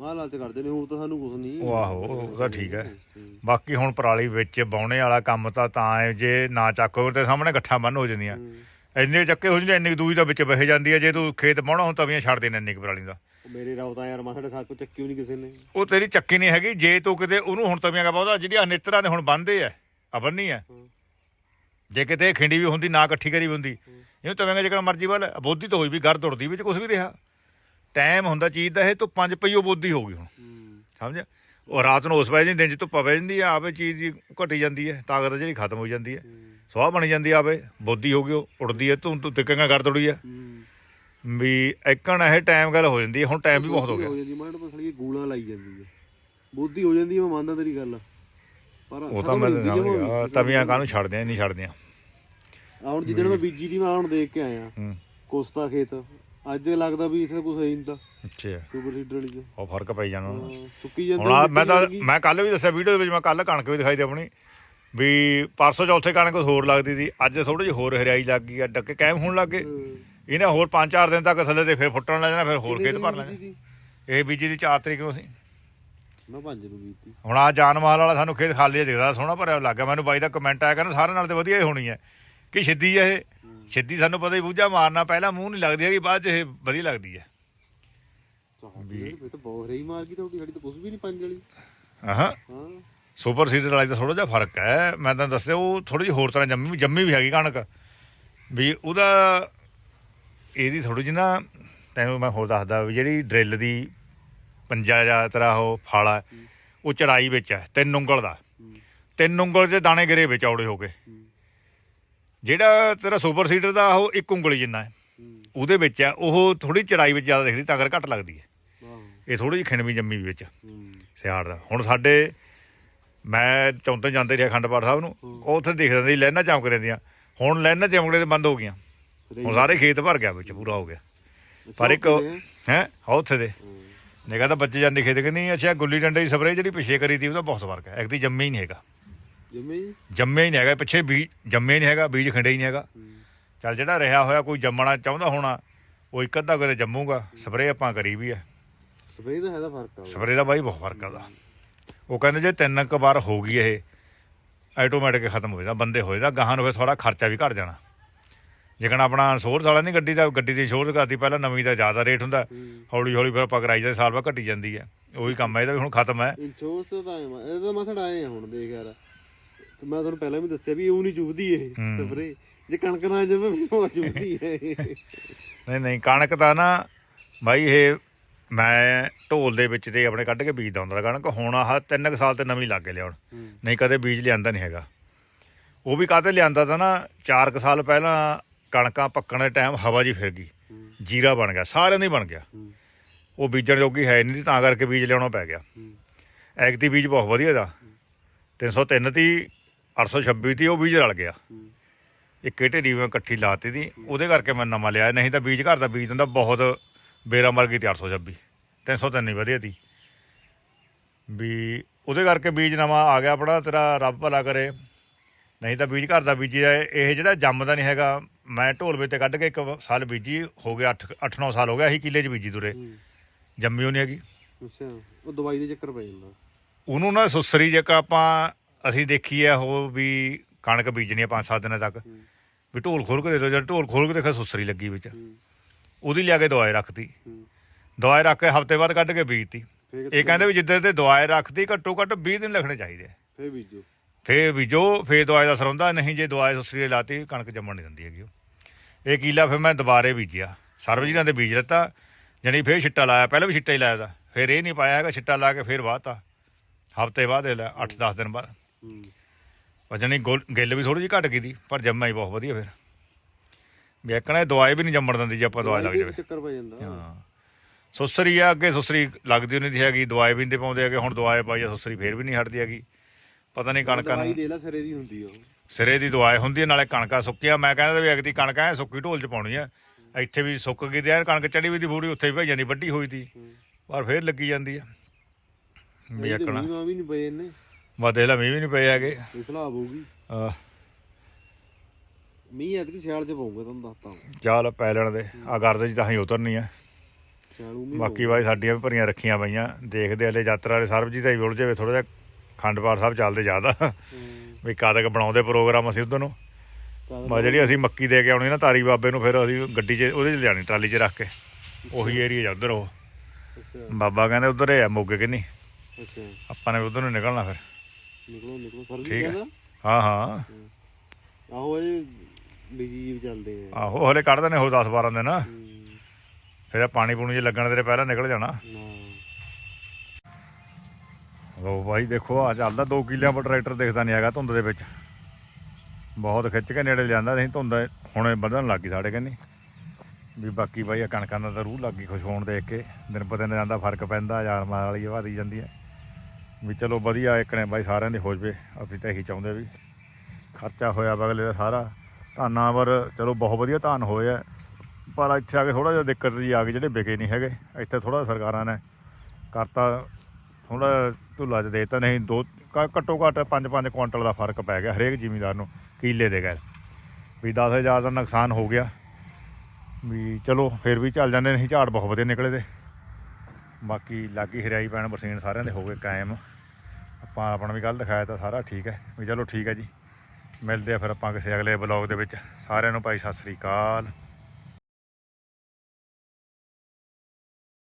[SPEAKER 3] ਲਾਲਚ ਕਰਦੇ ਨੇ ਹੁਣ ਤਾਂ ਸਾਨੂੰ ਕੁਝ ਨਹੀਂ।
[SPEAKER 1] ਉਹ ਆਹੋ ਉਹ ਤਾਂ ਠੀਕ ਹੈ। ਬਾਕੀ ਹੁਣ ਪਰਾਲੀ ਵਿੱਚ ਬਾਉਣੇ ਵਾਲਾ ਕੰਮ ਤਾਂ ਤਾਂ ਹੈ ਜੇ ਨਾ ਚੱਕੋ ਤੇ ਸਾਹਮਣੇ ਗੱਠਾਂ ਬੰਨ ਹੋ ਜਾਂਦੀਆਂ। ਇੰਨੇ ਚੱਕੇ ਹੋ ਜਾਂਦੇ ਇੰਨੀ ਦੂਰੀ ਦਾ ਵਿੱਚ ਵਹਿ ਜਾਂਦੀ ਹੈ। ਜੇ ਤੂੰ ਖੇਤ ਬਾਉਣਾ ਹੁਣ ਤਵੀਆਂ ਛੱਡ ਦੇਣਾ ਇੰਨੀ ਪਰਾਲੀ ਦਾ।
[SPEAKER 3] ਮੇਰੇ ਰਾਉਤਾ ਯਾਰ ਮਾਸੜੇ ਸਾਥ ਕੋ ਚੱਕਿਓ ਨਹੀਂ ਕਿਸੇ ਨੇ।
[SPEAKER 1] ਉਹ ਤੇਰੀ ਚੱਕੀ ਨਹੀਂ ਹੈਗੀ। ਜੇ ਤੂੰ ਕਿਤੇ ਉਹਨੂੰ ਹੁਣ ਤਵੀਆਂ ਕਾ ਪਾਉਂਦਾ ਜਿਹੜੀਆਂ ਨੇਤਰਾਂ ਦੇ ਹੁਣ ਬੰਨਦੇ ਆ ਆ ਬੰਨੀ ਆ। ਜੇ ਕਿਤੇ ਖਿੰਡੀ ਵੀ ਹੁੰਦੀ, ਨਾ ਇਕੱਠੀ ਕਰੀ ਵੀ ਹੁੰਦੀ। ਇਹਨੂੰ ਤਵੀਆਂ ਜਿਕਰ ਮਰਜ਼ੀ ਵੱਲ ਬੋਧੀ ਤਾਂ ਹੋਈ ਵੀ ਘਰ ਤੁਰਦੀ ਵਿੱਚ ਕੁਝ ਵੀ ਰਿਹਾ। ਟਾਈਮ ਹੁੰਦਾ ਚੀਜ਼ ਦਾ, ਇਹ ਧੁੱਪਾਂ 'ਚ ਪਈ ਉਹ ਹੋ ਗਈ ਹੁਣ। ਸਮਝ ਉਹ ਰਾਤ ਨੂੰ ਉਸ ਪੈ ਜਾਂਦੀ ਦਿਨ 'ਚ ਧੁੱਪਾ ਪੈ ਜਾਂਦੀ ਆ, ਆਪੇ ਚੀਜ਼ ਦੀ ਘਟੀ ਜਾਂਦੀ ਹੈ ਤਾਕਤ ਜਿਹੜੀ ਖਤਮ ਹੋ ਜਾਂਦੀ ਹੈ ਸਵਾਹ ਬਣ ਜਾਂਦੀ ਆ ਆਪੇ, ਬੋਧੀ ਹੋ ਗਈ, ਉਹ ਉੜਦੀ ਹੈ ਤੂੰ ਤੂੰ ਤਿੱਕਾਂ ਕਰ ਤੋੜੀ ਆ।
[SPEAKER 3] ਹੂੰ
[SPEAKER 1] ਵੀ ਇੱਕਣ ਇਹ ਟਾਈਮ ਗੱਲ ਹੋ ਜਾਂਦੀ ਹੈ ਹੁਣ ਟਾਈਮ ਵੀ ਬਹੁਤ ਹੋ ਗਿਆ।
[SPEAKER 3] ਹੋ ਜਾਂਦੀ ਮਾਂ ਨੂੰ ਪਸਲੀ ਲਾਈ ਜਾਂਦੀ ਹੈ ਬੁੱਧੀ ਹੋ ਜਾਂਦੀ ਮੈਂ ਮੰਨਦਾ ਤੇਰੀ ਗੱਲ
[SPEAKER 1] ਉਹ ਤਾਂ ਮੈਂ ਗਿਆ ਤਵੀਆਂ ਕਾਹਨੂੰ ਛੱਡਦੇ ਆ ਨਹੀਂ ਛੱਡਦੇ ਆ।
[SPEAKER 3] ਹੁਣ ਜਿੱਦਣ ਮੈਂ ਬੀਜੀ ਦੀ ਮੈਂ ਹੁਣ ਦੇਖ ਕੇ ਆਇਆ। ਕੋਸਤਾ ਖੇਤ। ਅੱਜ ਲੱਗਦਾ ਵੀ ਇੱਥੇ ਕੁਝ ਹੈ ਨਹੀਂ ਤਾਂ।
[SPEAKER 1] ਅੱਛਾ।
[SPEAKER 3] ਸੁਪਰ ਸੀਡਰ ਵਾਲੀ ਚ।
[SPEAKER 1] ਉਹ ਫ਼ਰਕ ਪਈ ਜਾਣਾ।
[SPEAKER 3] ਸੁੱਕੀ ਜਾਂਦੀ
[SPEAKER 1] ਹੁਣ ਮੈਂ ਤਾਂ ਮੈਂ ਕੱਲ ਵੀ ਦੱਸਿਆ ਵੀਡੀਓ ਵਿੱਚ ਮੈਂ ਕੱਲ ਕਣਕ ਵੀ ਦਿਖਾਈ ਤੇ ਆਪਣੀ। ਵੀ ਪਰਸੋਂ ਚੌਥੇ ਕਣਕ ਕੁਛ ਹੋਰ ਲੱਗਦੀ ਸੀ ਅੱਜ ਥੋੜੀ ਜਿਹੀ ਹੋਰ ਹਰਿਆਈ ਲੱਗ ਗਈ ਆ ਡੱਕੇ ਕਾਇਮ ਹੋਣ ਲੱਗ। ਇਹਨੇ ਹੋਰ 5-4 ਦਿਨ ਤੱਕ ਥੱਲੇ ਤੇ ਫਿਰ ਫੁੱਟਣ ਲੱਗ ਜਾਣਾ ਫਿਰ ਹੋਰ ਖੇਤ ਭਰ ਲੈਣੇ। ਇਹ ਬੀਜੀ ਦੀ 4 ਤਰੀਕ ਨੂੰ ਸੀ
[SPEAKER 3] ਮੈਂ ਪੰਜ ਨੂੰ ਬੀਤੀ
[SPEAKER 1] ਹੁਣ ਆ ਜਾਨਮਾਲ ਵਾਲਾ ਸਾਨੂੰ ਖੇਤ ਖਾਲੀ ਦਿਖਦਾ ਸੋਹਣਾ ਭਰਿਆ ਲੱਗ ਮੈਨੂੰ ਬਾਈ ਦਾ ਕਮੈਂਟ ਆਇਆ ਕਹਿੰਦਾ ਸਾਰੇ ਨਾਲ ਤੇ ਵਧੀਆ ਹੀ ਹੋਣੀ ਹੈ। ਕਿ ਛਿੱਦੀ ਹੈ ਇਹ? ਛਿੱਦੀ ਸਾਨੂੰ ਪਤਾ ਹੀ ਬੂਝਾ ਮਾਰਨਾ ਪਹਿਲਾਂ ਮੂੰਹ ਨਹੀਂ ਲੱਗਦੀ ਹੈਗੀ ਬਾਅਦ ਚ ਇਹ ਵਧੀਆ ਲੱਗਦੀ ਹੈ।
[SPEAKER 3] ਇਹ ਤਾਂ ਬਹੁਤ ਰਹੀ ਮਾਰ ਗਈ ਤੁਹਾਡੀ ਸਾਡੀ ਤਾਂ ਕੁਝ ਵੀ ਨਹੀਂ ਪੰਜ ਵਾਲੀ।
[SPEAKER 1] ਹਾਂ।
[SPEAKER 3] ਹਾਂ।
[SPEAKER 1] ਸੁਪਰ ਸੀਡਰ ਵਾਲੀ ਦਾ ਥੋੜਾ ਜਿਹਾ ਫ਼ਰਕ ਹੈ। ਮੈਂ ਤੁਹਾਨੂੰ ਦੱਸਿਆ ਉਹ ਥੋੜੀ ਜਿਹੀ ਹੋਰ ਤਰ੍ਹਾਂ ਜੰਮੀ ਜੰਮੀ ਵੀ ਹੈਗੀ ਕਣਕ। ਵੀ ਉਹਦਾ ਇਹਦੀ ਥੋੜੀ ਜਿਹੀ ਨਾ ਤੈਨੂੰ ਮੈਂ ਹੋਰ ਦੱਸਦਾ ਵੀ ਜਿਹੜੀ ਡਰਿੱਲ ਦੀ ਪੰਜਾ ਜਾਂ ਤੇਰਾ ਉਹ ਫਾਲਾ ਉਹ ਚੜਾਈ ਵਿੱਚ ਹੈ ਤਿੰਨ ਉਂਗਲ ਦਾ। ਤਿੰਨ ਉਂਗਲ ਦੇ ਦਾਣੇ ਗਿਰੇ ਵਿੱਚ ਔੜੇ ਹੋ ਕੇ। ਜਿਹੜਾ ਤੇਰਾ ਸੁਪਰ ਸੀਡਰ ਦਾ ਉਹ ਇੱਕ ਉਂਗਲੀ ਜਿੰਨਾ ਹੈ। ਉਹਦੇ ਵਿੱਚ ਹੈ ਉਹ ਥੋੜੀ ਚੜਾਈ ਵਿੱਚ ਜ਼ਿਆਦਾ ਦਿਖਦੀ ਤਾਂ ਕਰ ਘੱਟ ਲੱਗਦੀ ਹੈ। ਇਹ ਥੋੜੀ ਜਿਹੀ ਖਿਣਵੀਂ ਜੰਮੀ ਵਿੱਚ। ਸਿਆੜ ਦਾ। ਹੁਣ ਸਾਡੇ ਮੈਂ ਚੌਂਤੇ ਜਾਂਦੇ ਰਿਹਾ ਖੰਡਪਾਠ ਸਾਹਿਬ ਨੂੰ। ਉੱਥੇ ਦਿਖਦਾ ਸੀ ਲੈਣਾ ਚਮਕ ਰਹਿੰਦੀਆਂ। ਹੁਣ ਲੈਣਾ ਚਮਕੜੇ ਤੇ ਬੰਦ ਹੋ ਗਈਆਂ। ਹੁਣ ਸਾਰੇ ਖੇਤ ਭਰ ਗਿਆ ਵਿੱਚ ਪੂਰਾ ਹੋ ਗਿਆ। ਪਰ ਇੱਕ ਹੈ ਉੱਥੇ ਦੇ। ਨਿਕਾ ਤਾਂ ਬੱਚੇ ਜਾਂਦੇ ਖੇਤ ਕਿ ਨਹੀਂ ਅੱਛਾ ਗੁੱਲੀ ਡੰਡੇ ਦੀ ਸਪਰੇਅ ਜਿਹੜੀ ਪਿੱਛੇ ਕਰੀ ਤੀ ਉਹਦਾ ਬਹੁਤ ਫ਼ਰਕ ਹੈ। ਇੱਕ ਦੀ ਜੰਮੇ ਹੀ ਨਹੀਂ ਹੈਗਾ।
[SPEAKER 3] ਜੰਮੇ ਜੀ
[SPEAKER 1] ਜੰਮੇ ਹੀ ਨਹੀਂ ਹੈਗਾ। ਪਿੱਛੇ ਬੀਜ ਜੰਮੇ ਹੀ ਨਹੀਂ ਹੈਗਾ ਬੀਜ ਖੰਡੇ ਹੀ ਨਹੀਂ ਹੈਗਾ। ਚੱਲ ਜਿਹੜਾ ਰਿਹਾ ਹੋਇਆ ਕੋਈ ਜੰਮਣਾ ਚਾਹੁੰਦਾ ਹੋਣਾ ਉਹ ਇੱਕ ਅੱਧਾ ਕਦੇ ਜੰਮੂਗਾ। ਸਪਰੇਅ ਆਪਾਂ ਕਰੀ ਵੀ ਹੈ।
[SPEAKER 3] ਸਪਰੇ ਦਾ ਹੈਦਾ ਫ਼ਰਕ ਆ
[SPEAKER 1] ਸਪਰੇਅ ਦਾ ਬਾਈ ਬਹੁਤ ਫ਼ਰਕ ਆ ਉਹਦਾ। ਉਹ ਕਹਿੰਦੇ ਜੇ ਤਿੰਨ ਕੁ ਵਾਰ ਹੋ ਗਈ ਇਹ ਆਟੋਮੈਟਿਕ ਖਤਮ ਹੋ ਜਾਂਦਾ ਬੰਦੇ ਹੋ ਜਾਂਦਾ ਗਾਹਾਂ ਨੂੰ ਫਿਰ ਥੋੜਾ ਖਰਚਾ ਵੀ ਘਟ ਜਾਣਾ। ਜਿਕਣ ਆਪਣਾ ਇੰਸ਼ੋਰੈਂਸ ਵਾਲਾ ਨਹੀਂ ਗੱਡੀ ਦਾ ਗੱਡੀ ਦੀ ਇੰਸ਼ੋਰੈਂਸ ਕਰਦੀ ਪਹਿਲਾਂ ਨਵੀਂ ਦਾ ਜ਼ਿਆਦਾ ਰੇਟ ਹੁੰਦਾ। ਹੌਲੀ ਹੌਲੀ ਫਿਰ ਆਪਾਂ ਕਰਾਈ ਜਾਂਦੇ ਸਾਲ ਬਾਅਦ ਘਟੀ ਜਾਂਦੀ ਹੈ। ਉਹੀ ਕੰਮ ਹੈ ਇਹਦਾ ਵੀ ਹੁਣ ਖਤਮ ਹੈ।
[SPEAKER 3] ਇੰਸ਼ੋਰੈਂਸ ਤਾਂ ਆਇਆ ਮੈਂ ਇਹਦਾ ਮਸੜ ਆਏ ਆ ਹੁਣ ਦੇਖ ਯਾਰ। ਤੇ ਮੈਂ ਤੁਹਾਨੂੰ ਪਹਿਲਾਂ ਵੀ ਦੱਸਿਆ ਵੀ ਉਹ ਨਹੀਂ ਚੁਭਦੀ ਇਹ
[SPEAKER 1] ਹੂੰ।
[SPEAKER 3] ਸਪਰੇ। ਜੇ ਕਣਕ ਨਾ ਜਾਵੇ ਫਿਰ ਉਹ ਚੁਭਦੀ ਹੈ ਇਹ।
[SPEAKER 1] ਨਹੀਂ ਨਹੀਂ ਕਣਕ ਤਾਂ ਨਾ ਬਾਈ ਇਹ ਮੈਂ ਢੋਲ ਦੇ ਵਿੱਚ ਤੇ ਆਪਣੇ ਕੱਢ ਕੇ ਬੀਜਦਾ ਹੁੰਦਾ ਤਾ ਕਣਕ ਹੁਣ ਆਹ ਤਿੰਨ ਕੁ ਸਾਲ ਤੇ ਨਵੀਂ ਲੱਗ ਗਏ ਲਿਆਉਣ। ਨਹੀਂ ਕਦੇ ਬੀਜ ਲਿਆਂਦਾ ਨਹੀਂ ਹੈਗਾ। ਉਹ ਵੀ ਕਾਹਤੇ ਲਿਆਂਦਾ ਤਾਂ ਨਾ 4 ਕੁ ਸਾਲ ਪਹਿਲਾਂ ਕਣਕਾਂ ਪੱਕਣ ਦੇ ਟਾਈਮ ਹਵਾ ਜੀ ਫਿਰ ਗਈ। ਜੀਰਾ ਬਣ ਗਿਆ ਸਾਰਿਆਂ ਦੀ ਬਣ ਗਿਆ। ਉਹ ਬੀਜਣ ਜੋਗੀ ਹੈ ਨਹੀਂ ਸੀ, ਤਾਂ ਕਰਕੇ ਬੀਜ ਲਿਆਉਣਾ ਪੈ ਗਿਆ।
[SPEAKER 3] ਹੂੰ।
[SPEAKER 1] ਐਗਤੀ ਬੀਜ ਬਹੁਤ ਵਧੀਆ ਦਾ। 303 ਤੀ 826 ਤੀ ਉਹ ਬੀਜ ਰਲ ਗਿਆ। ਇੱਕ ਇਹ ਢੇਰੀ ਮੈਂ ਇਕੱਠੀ ਲਾਤੀ ਤੀ ਉਹਦੇ ਕਰਕੇ ਮੈਂ ਨਵਾਂ ਲਿਆ। ਨਹੀਂ ਤਾਂ ਬੀਜ ਘਰ ਦਾ ਬੀਜ ਦਿੰਦਾ ਬਹੁਤ ਬੇਰਾ ਮਰ ਗਈ ਤੀ 826 303 ਹੀ ਵਧੀਆ ਤੀ। ਵੀ ਉਹਦੇ ਕਰਕੇ ਬੀਜ ਨਵਾਂ ਆ ਗਿਆ ਆਪਣਾ ਤੇਰਾ ਰੱਬ ਭਲਾ ਕਰੇ। ਨਹੀਂ ਤਾਂ ਬੀਜ ਘਰ ਦਾ ਬੀਜਿਆ ਇਹ ਜਿਹੜਾ ਜੰਮਦਾ ਨਹੀਂ ਹੈਗਾ ਮੈਂ ਢੋਲ ਵਿੱਚ ਤੇ ਕੱਢ ਕੇ ਇੱਕ ਸਾਲ ਬੀਜੀ ਹੋ ਗਿਆ 8 8-9 ਸਾਲ ਹੋ ਗਿਆ ਅਸੀਂ ਕਿੱਲੇ 'ਚ ਬੀਜੀ ਤੁਰੇ
[SPEAKER 3] ਹੂੰ।
[SPEAKER 1] ਜੰਮੀ ਉਹ ਨਹੀਂ ਹੈਗੀ
[SPEAKER 3] ਅੱਛਾ ਉਹ ਦਵਾਈ ਦੇ ਚੱਕਰ ਪੈ ਜਾਂਦਾ
[SPEAKER 1] ਉਹਨੂੰ ਨਾ ਸੁਸਰੀ ਜੇ ਆਪਾਂ ਅਸੀਂ ਦੇਖੀ ਹੈ ਉਹ ਵੀ ਕਣਕ ਬੀਜਣੀ ਆ 5-7 ਦਿਨਾਂ ਤੱਕ। ਵੀ ਢੋਲ ਖੋਲ ਕੇ ਦੇ ਲੋ ਜਦ ਢੋਲ ਖੋਲ ਕੇ ਦੇਖਿਆ ਸੁਸਰੀ ਲੱਗੀ ਵਿੱਚ। ਉਹਦੀ ਲਿਆ ਕੇ ਦਵਾਈ ਰੱਖਤੀ। ਦਵਾਈ ਰੱਖ ਕੇ ਹਫ਼ਤੇ ਬਾਅਦ ਕੱਢ ਕੇ ਬੀਜਤੀ ਇਹ ਕਹਿੰਦੇ ਵੀ ਜਿੱਦਾਂ ਤੇ ਦਵਾਈ ਰੱਖਦੀ ਘੱਟੋ ਘੱਟ 20 ਦਿਨ ਲੱਗਣੇ ਚਾਹੀਦੇ।
[SPEAKER 3] ਫੇਰ ਬੀਜੋ
[SPEAKER 1] ਫੇਰ ਬੀਜੋ ਫੇਰ ਦਵਾਈ ਦਾ ਅਸਰ ਹੁੰਦਾ ਨਹੀਂ ਜੇ ਦਵਾਈ ਸੁਸਰੀ ਲਾਤੀ ਕਣਕ ਜੰਮਣ ਨਹੀਂ ਦਿੰਦੀ ਹੈਗੀ ਉਹ। ਇਹ ਕੀਲਾ ਫਿਰ ਮੈਂ ਦੁਬਾਰੇ ਬੀਜਿਆ। ਸਰਵਜੀਰਾਂ ਦੇ ਬੀਜ ਦਿੱਤਾ ਜਣੀ ਫੇਰ ਛਿੱਟਾ ਲਾਇਆ ਪਹਿਲਾਂ ਵੀ ਛਿੱਟਾ ਹੀ ਲਾਇਆ ਦਾ ਫਿਰ ਇਹ ਨਹੀਂ ਪਾਇਆ ਹੈਗਾ ਛਿੱਟਾ ਲਾ ਕੇ ਫੇਰ ਵਾਹਤਾ ਹਫ਼ਤੇ ਬਾਅਦ ਇਹ 8-10 ਦਿਨ ਬਾਅਦ। ਪਰ ਜਣੀ ਗਿੱਲ ਵੀ ਥੋੜੀ ਜਿਹੀ ਘਟ ਗਈ ਦੀ ਪਰ ਜੰਮਾ ਹੀ ਬਹੁਤ ਵਧੀਆ ਫਿਰ। ਵੀ ਇੱਕਣਾ ਦਵਾਈ ਵੀ ਨਹੀਂ ਜੰਮਣ ਦਿੰਦੀ ਜੇ ਆਪਾਂ ਦਵਾਈ ਲੱਗ
[SPEAKER 3] ਦੇ
[SPEAKER 1] ਜਾਵੇ।
[SPEAKER 3] ਚੱਕਰ ਪੈ ਜਾਂਦਾ।
[SPEAKER 1] ਹਾਂ। ਸੁਸਰੀ ਆ ਅੱਗੇ ਸੁਸਰੀ ਲੱਗਦੀ ਨਹੀਂ ਸੀ ਹੈਗੀ ਦਵਾਈ ਵੀ ਨਹੀਂ ਪਾਉਂਦੇ ਹੈਗੇ ਹੁਣ ਦਵਾਈ ਪਾਈ ਆ ਸੁਸਰੀ ਫੇਰ ਵੀ ਨਹੀਂ ਹਟਦੀ ਹੈਗੀ। ਪਤਾ ਨਹੀਂ ਕਣਕਾਂ
[SPEAKER 3] ਦਵਾਈ
[SPEAKER 1] ਨੂੰ।
[SPEAKER 3] ਦੇ ਲੈ ਸਿਰੇ ਦੀ ਹੁੰਦੀ ਆ ਉਹ।
[SPEAKER 1] ਸਿਰੇ ਦੀ ਦਵਾਈ ਹੁੰਦੀ ਹੈ ਨਾਲੇ ਕਣਕਾਂ ਸੁੱਕੀਆਂ ਮੈਂ ਕਹਿੰਦਾ ਵੀ ਅਗਦੀ ਕਣਕਾਂ ਐ ਸੁੱਕੀ ਢੋਲ ਚ ਪਾਉਣੀ ਆ। ਇੱਥੇ ਵੀ ਸੁੱਕ ਗਈ ਤੇ ਐਨ ਕਣਕ ਚੜੀ ਵੀ ਦੀ ਬੂੜੀ ਉੱਥੇ ਵੀ ਭਾਈ ਜਾਂਦੀ ਵੱਡੀ ਹੋਈ ਤੀ ਪਰ ਫੇਰ ਲੱਗੀ ਜਾਂਦੀ ਆ। ਵੀ
[SPEAKER 3] ਇਹਦੇ ਮੀਂਹ ਵੀ ਨਹੀਂ ਪਏ ਇਹਨੇ।
[SPEAKER 1] ਵਾਦੇ ਲਾ ਮੀਂਹ ਵੀ ਨਹੀਂ ਪਏ ਹੈਗੇ।
[SPEAKER 3] ਇਹ ਸਲਾਬ ਹੋਊਗੀ।
[SPEAKER 1] ਆਹ,
[SPEAKER 3] ਮੀਂਹ ਐਤਕੀ ਸਿਆਲ ਚ ਪਊਗਾ ਤੁਹਾਨੂੰ ਦੱਸਤਾ ਮੈਂ।
[SPEAKER 1] ਚੱਲ ਪੈ ਲੈਣ ਦੇ। ਆ ਗਰਦੇ ਚ ਤਾਂ ਹੀ ਉਤਰਨੀ ਆ।
[SPEAKER 3] ਸਿਆਲੂ
[SPEAKER 1] ਬਾਕੀ ਬਾਈ ਸਾਡੀਆਂ ਵੀ ਭਰੀਆਂ ਰੱਖੀਆਂ ਪਈਆਂ। ਦੇਖਦੇ ਹਲੇ ਯਾਤਰਾ ਵਾਲੇ ਸਰਬਜੀਤ ਦਾ ਹੀ ਉਲਝ ਜਾਵੇ ਥੋੜਾ ਜਿਹਾ ਖੰਡਪਾਠ ਸਾਹਿਬ ਚੱਲਦੇ ਜ਼ਿਆਦਾ।
[SPEAKER 3] ਹੂੰ।
[SPEAKER 1] ਵੀ ਕਦ ਤੱਕ ਬਣਾਉਂਦੇ ਪ੍ਰੋਗਰਾਮ ਅਸੀਂ ਨੂੰ।
[SPEAKER 3] ਕਦ
[SPEAKER 1] ਮੈਂ ਜਿਹੜੀ ਅਸੀਂ ਮੱਕੀ ਦੇ ਕੇ ਆਉਣੀ ਨਾ ਤਾਰੀ ਬਾਬੇ ਨੂੰ ਫਿਰ ਅਸੀਂ ਗੱਡੀ 'ਚ ਉਹਦੇ 'ਚ ਲਿਆਣੀ ਟਰਾਲੀ 'ਚ ਰੱਖ ਕੇ। ਉਹੀ ਏਰੀਆ ਜਾ ਉਧਰ ਉਹ। ਬਾਬਾ ਕਹਿੰਦੇ ਉਧਰ ਹੈ ਮੋਗੇ ਕਿ ਨਹੀਂ
[SPEAKER 3] ਅੱਛਾ।
[SPEAKER 1] ਆਪਾਂ ਨੇ ਉਧਰ ਨੂੰ ਨਿਕਲਣਾ ਫਿਰ।
[SPEAKER 3] ਨਿਕਲੋ ਨਿਕਲੋ ਜੀ
[SPEAKER 1] ਠੀਕ ਹੈ।
[SPEAKER 3] ਕਹਿੰਦਾ।
[SPEAKER 1] ਹਾਂ ਹਾਂ।
[SPEAKER 3] ਆਹੋ ਇਹ ਬਿਜ਼ੀ ਜੀ ਚੱਲਦੇ ਆ
[SPEAKER 1] ਆਹੋ ਹਲੇ ਕੱਢਦੇ ਨੇ ਹੋਰ 10 12 ਦਿਨ।
[SPEAKER 3] ਹੂੰ।
[SPEAKER 1] ਫਿਰ ਪਾਣੀ ਪੂਣੀ ਜੇ ਲੱਗਣ ਤੇਰੇ ਪਹਿਲਾਂ ਨਿਕਲ ਜਾਣਾ।
[SPEAKER 3] ਨਾ।
[SPEAKER 1] ਲੋ ਬਾਈ ਦੇਖੋ ਆ ਚੱਲਦਾ 2 ਕਿੱਲਿਆਂ ਪਰ ਟਰੈਕਟਰ ਦਿਖਦਾ ਨਹੀਂ ਹੈਗਾ ਧੁੰਦ ਦੇ ਵਿੱਚ। ਬਹੁਤ ਖਿੱਚ ਕੇ ਨੇੜੇ ਲਿਆਂਦਾ, ਨਹੀਂ ਧੁੰਦ ਹੁਣੇ ਵਧਣ ਲੱਗ ਗਈ ਸਾਡੇ ਕਹਿੰਦੀ ਵੀ ਬਾਕੀ ਬਾਈ ਆ ਕਣਕਾਂ ਦਾ ਤਾਂ ਰੂਹ ਲੱਗ ਗਈ ਖੁਸ਼ ਹੋਣ ਦੇਖ ਕੇ। ਦਿਨ ਪ ਦਿਨ ਜਾਂਦਾ ਫ਼ਰਕ ਪੈਂਦਾ, ਯਾਰ ਮਾਰ ਵਾਲੀ ਵਧੀ ਜਾਂਦੀ ਹੈ। ਵੀ ਚਲੋ ਵਧੀਆ ਇੱਕ ਨੇ ਬਾਈ ਸਾਰਿਆਂ ਦੀ ਹੋ ਜਵੇ, ਅਸੀਂ ਤਾਂ ਇਹੀ ਚਾਹੁੰਦੇ ਵੀ ਖਰਚਾ ਹੋਇਆ ਬਗਲੇ ਦਾ ਸਾਰਾ। ਧਾਨਾਂ ਪਰ ਚਲੋ ਬਹੁਤ ਵਧੀਆ ਧਾਨ ਹੋਏ ਆ, ਪਰ ਇੱਥੇ ਆ ਕੇ ਥੋੜਾ ਜਿਹਾ ਦਿੱਕਤ ਜੀ ਆ ਗਈ ਜਿਹੜੇ ਵਿਕੇ ਨਹੀਂ ਹੈਗੇ। ਇੱਥੇ ਥੋੜਾ ਸਰਕਾਰਾਂ ਨੇ ਕਰਤਾ ਥੋੜਾ ਧੁੱਲਾ ਚ ਦੇਤਾ, ਨਹੀਂ, ਦੋ ਘੱਟੋ ਘੱਟ 5-5 ਕੁਇੰਟਲ ਦਾ ਫ਼ਰਕ ਪੈ ਗਿਆ ਹਰੇਕ ਜ਼ਿਮੀਂਦਾਰ ਨੂੰ, ਕੀਲੇ ਦੇ ਗੈਰ ਵੀ 10000 ਦਾ ਨੁਕਸਾਨ ਹੋ ਗਿਆ। ਵੀ ਚਲੋ, ਫਿਰ ਵੀ ਚੱਲ ਜਾਂਦੇ ਨਹੀਂ ਝਾੜ ਬਹੁਤ ਵਧੀਆ ਨਿਕਲੇ ਤੇ। ਬਾਕੀ ਲਾਗੀ ਹਰਿਆਈ ਪੈਣ ਬਰਸੀਨ ਸਾਰਿਆਂ ਦੇ ਹੋ ਗਏ ਕਾਇਮ। ਆਪਾਂ ਆਪਣਾ ਵੀ ਗੱਲ ਦਿਖਾਇਆ ਤਾਂ ਸਾਰਾ ਠੀਕ ਹੈ। ਵੀ ਚਲੋ ਠੀਕ ਹੈ ਜੀ। ਮਿਲਦੇ ਆ ਫਿਰ ਆਪਾਂ ਕਿਸੇ ਅਗਲੇ ਬਲੌਗ ਦੇ ਵਿੱਚ। ਸਾਰਿਆਂ ਨੂੰ ਭਾਈ ਸਤਿ ਸ੍ਰੀ ਅਕਾਲ।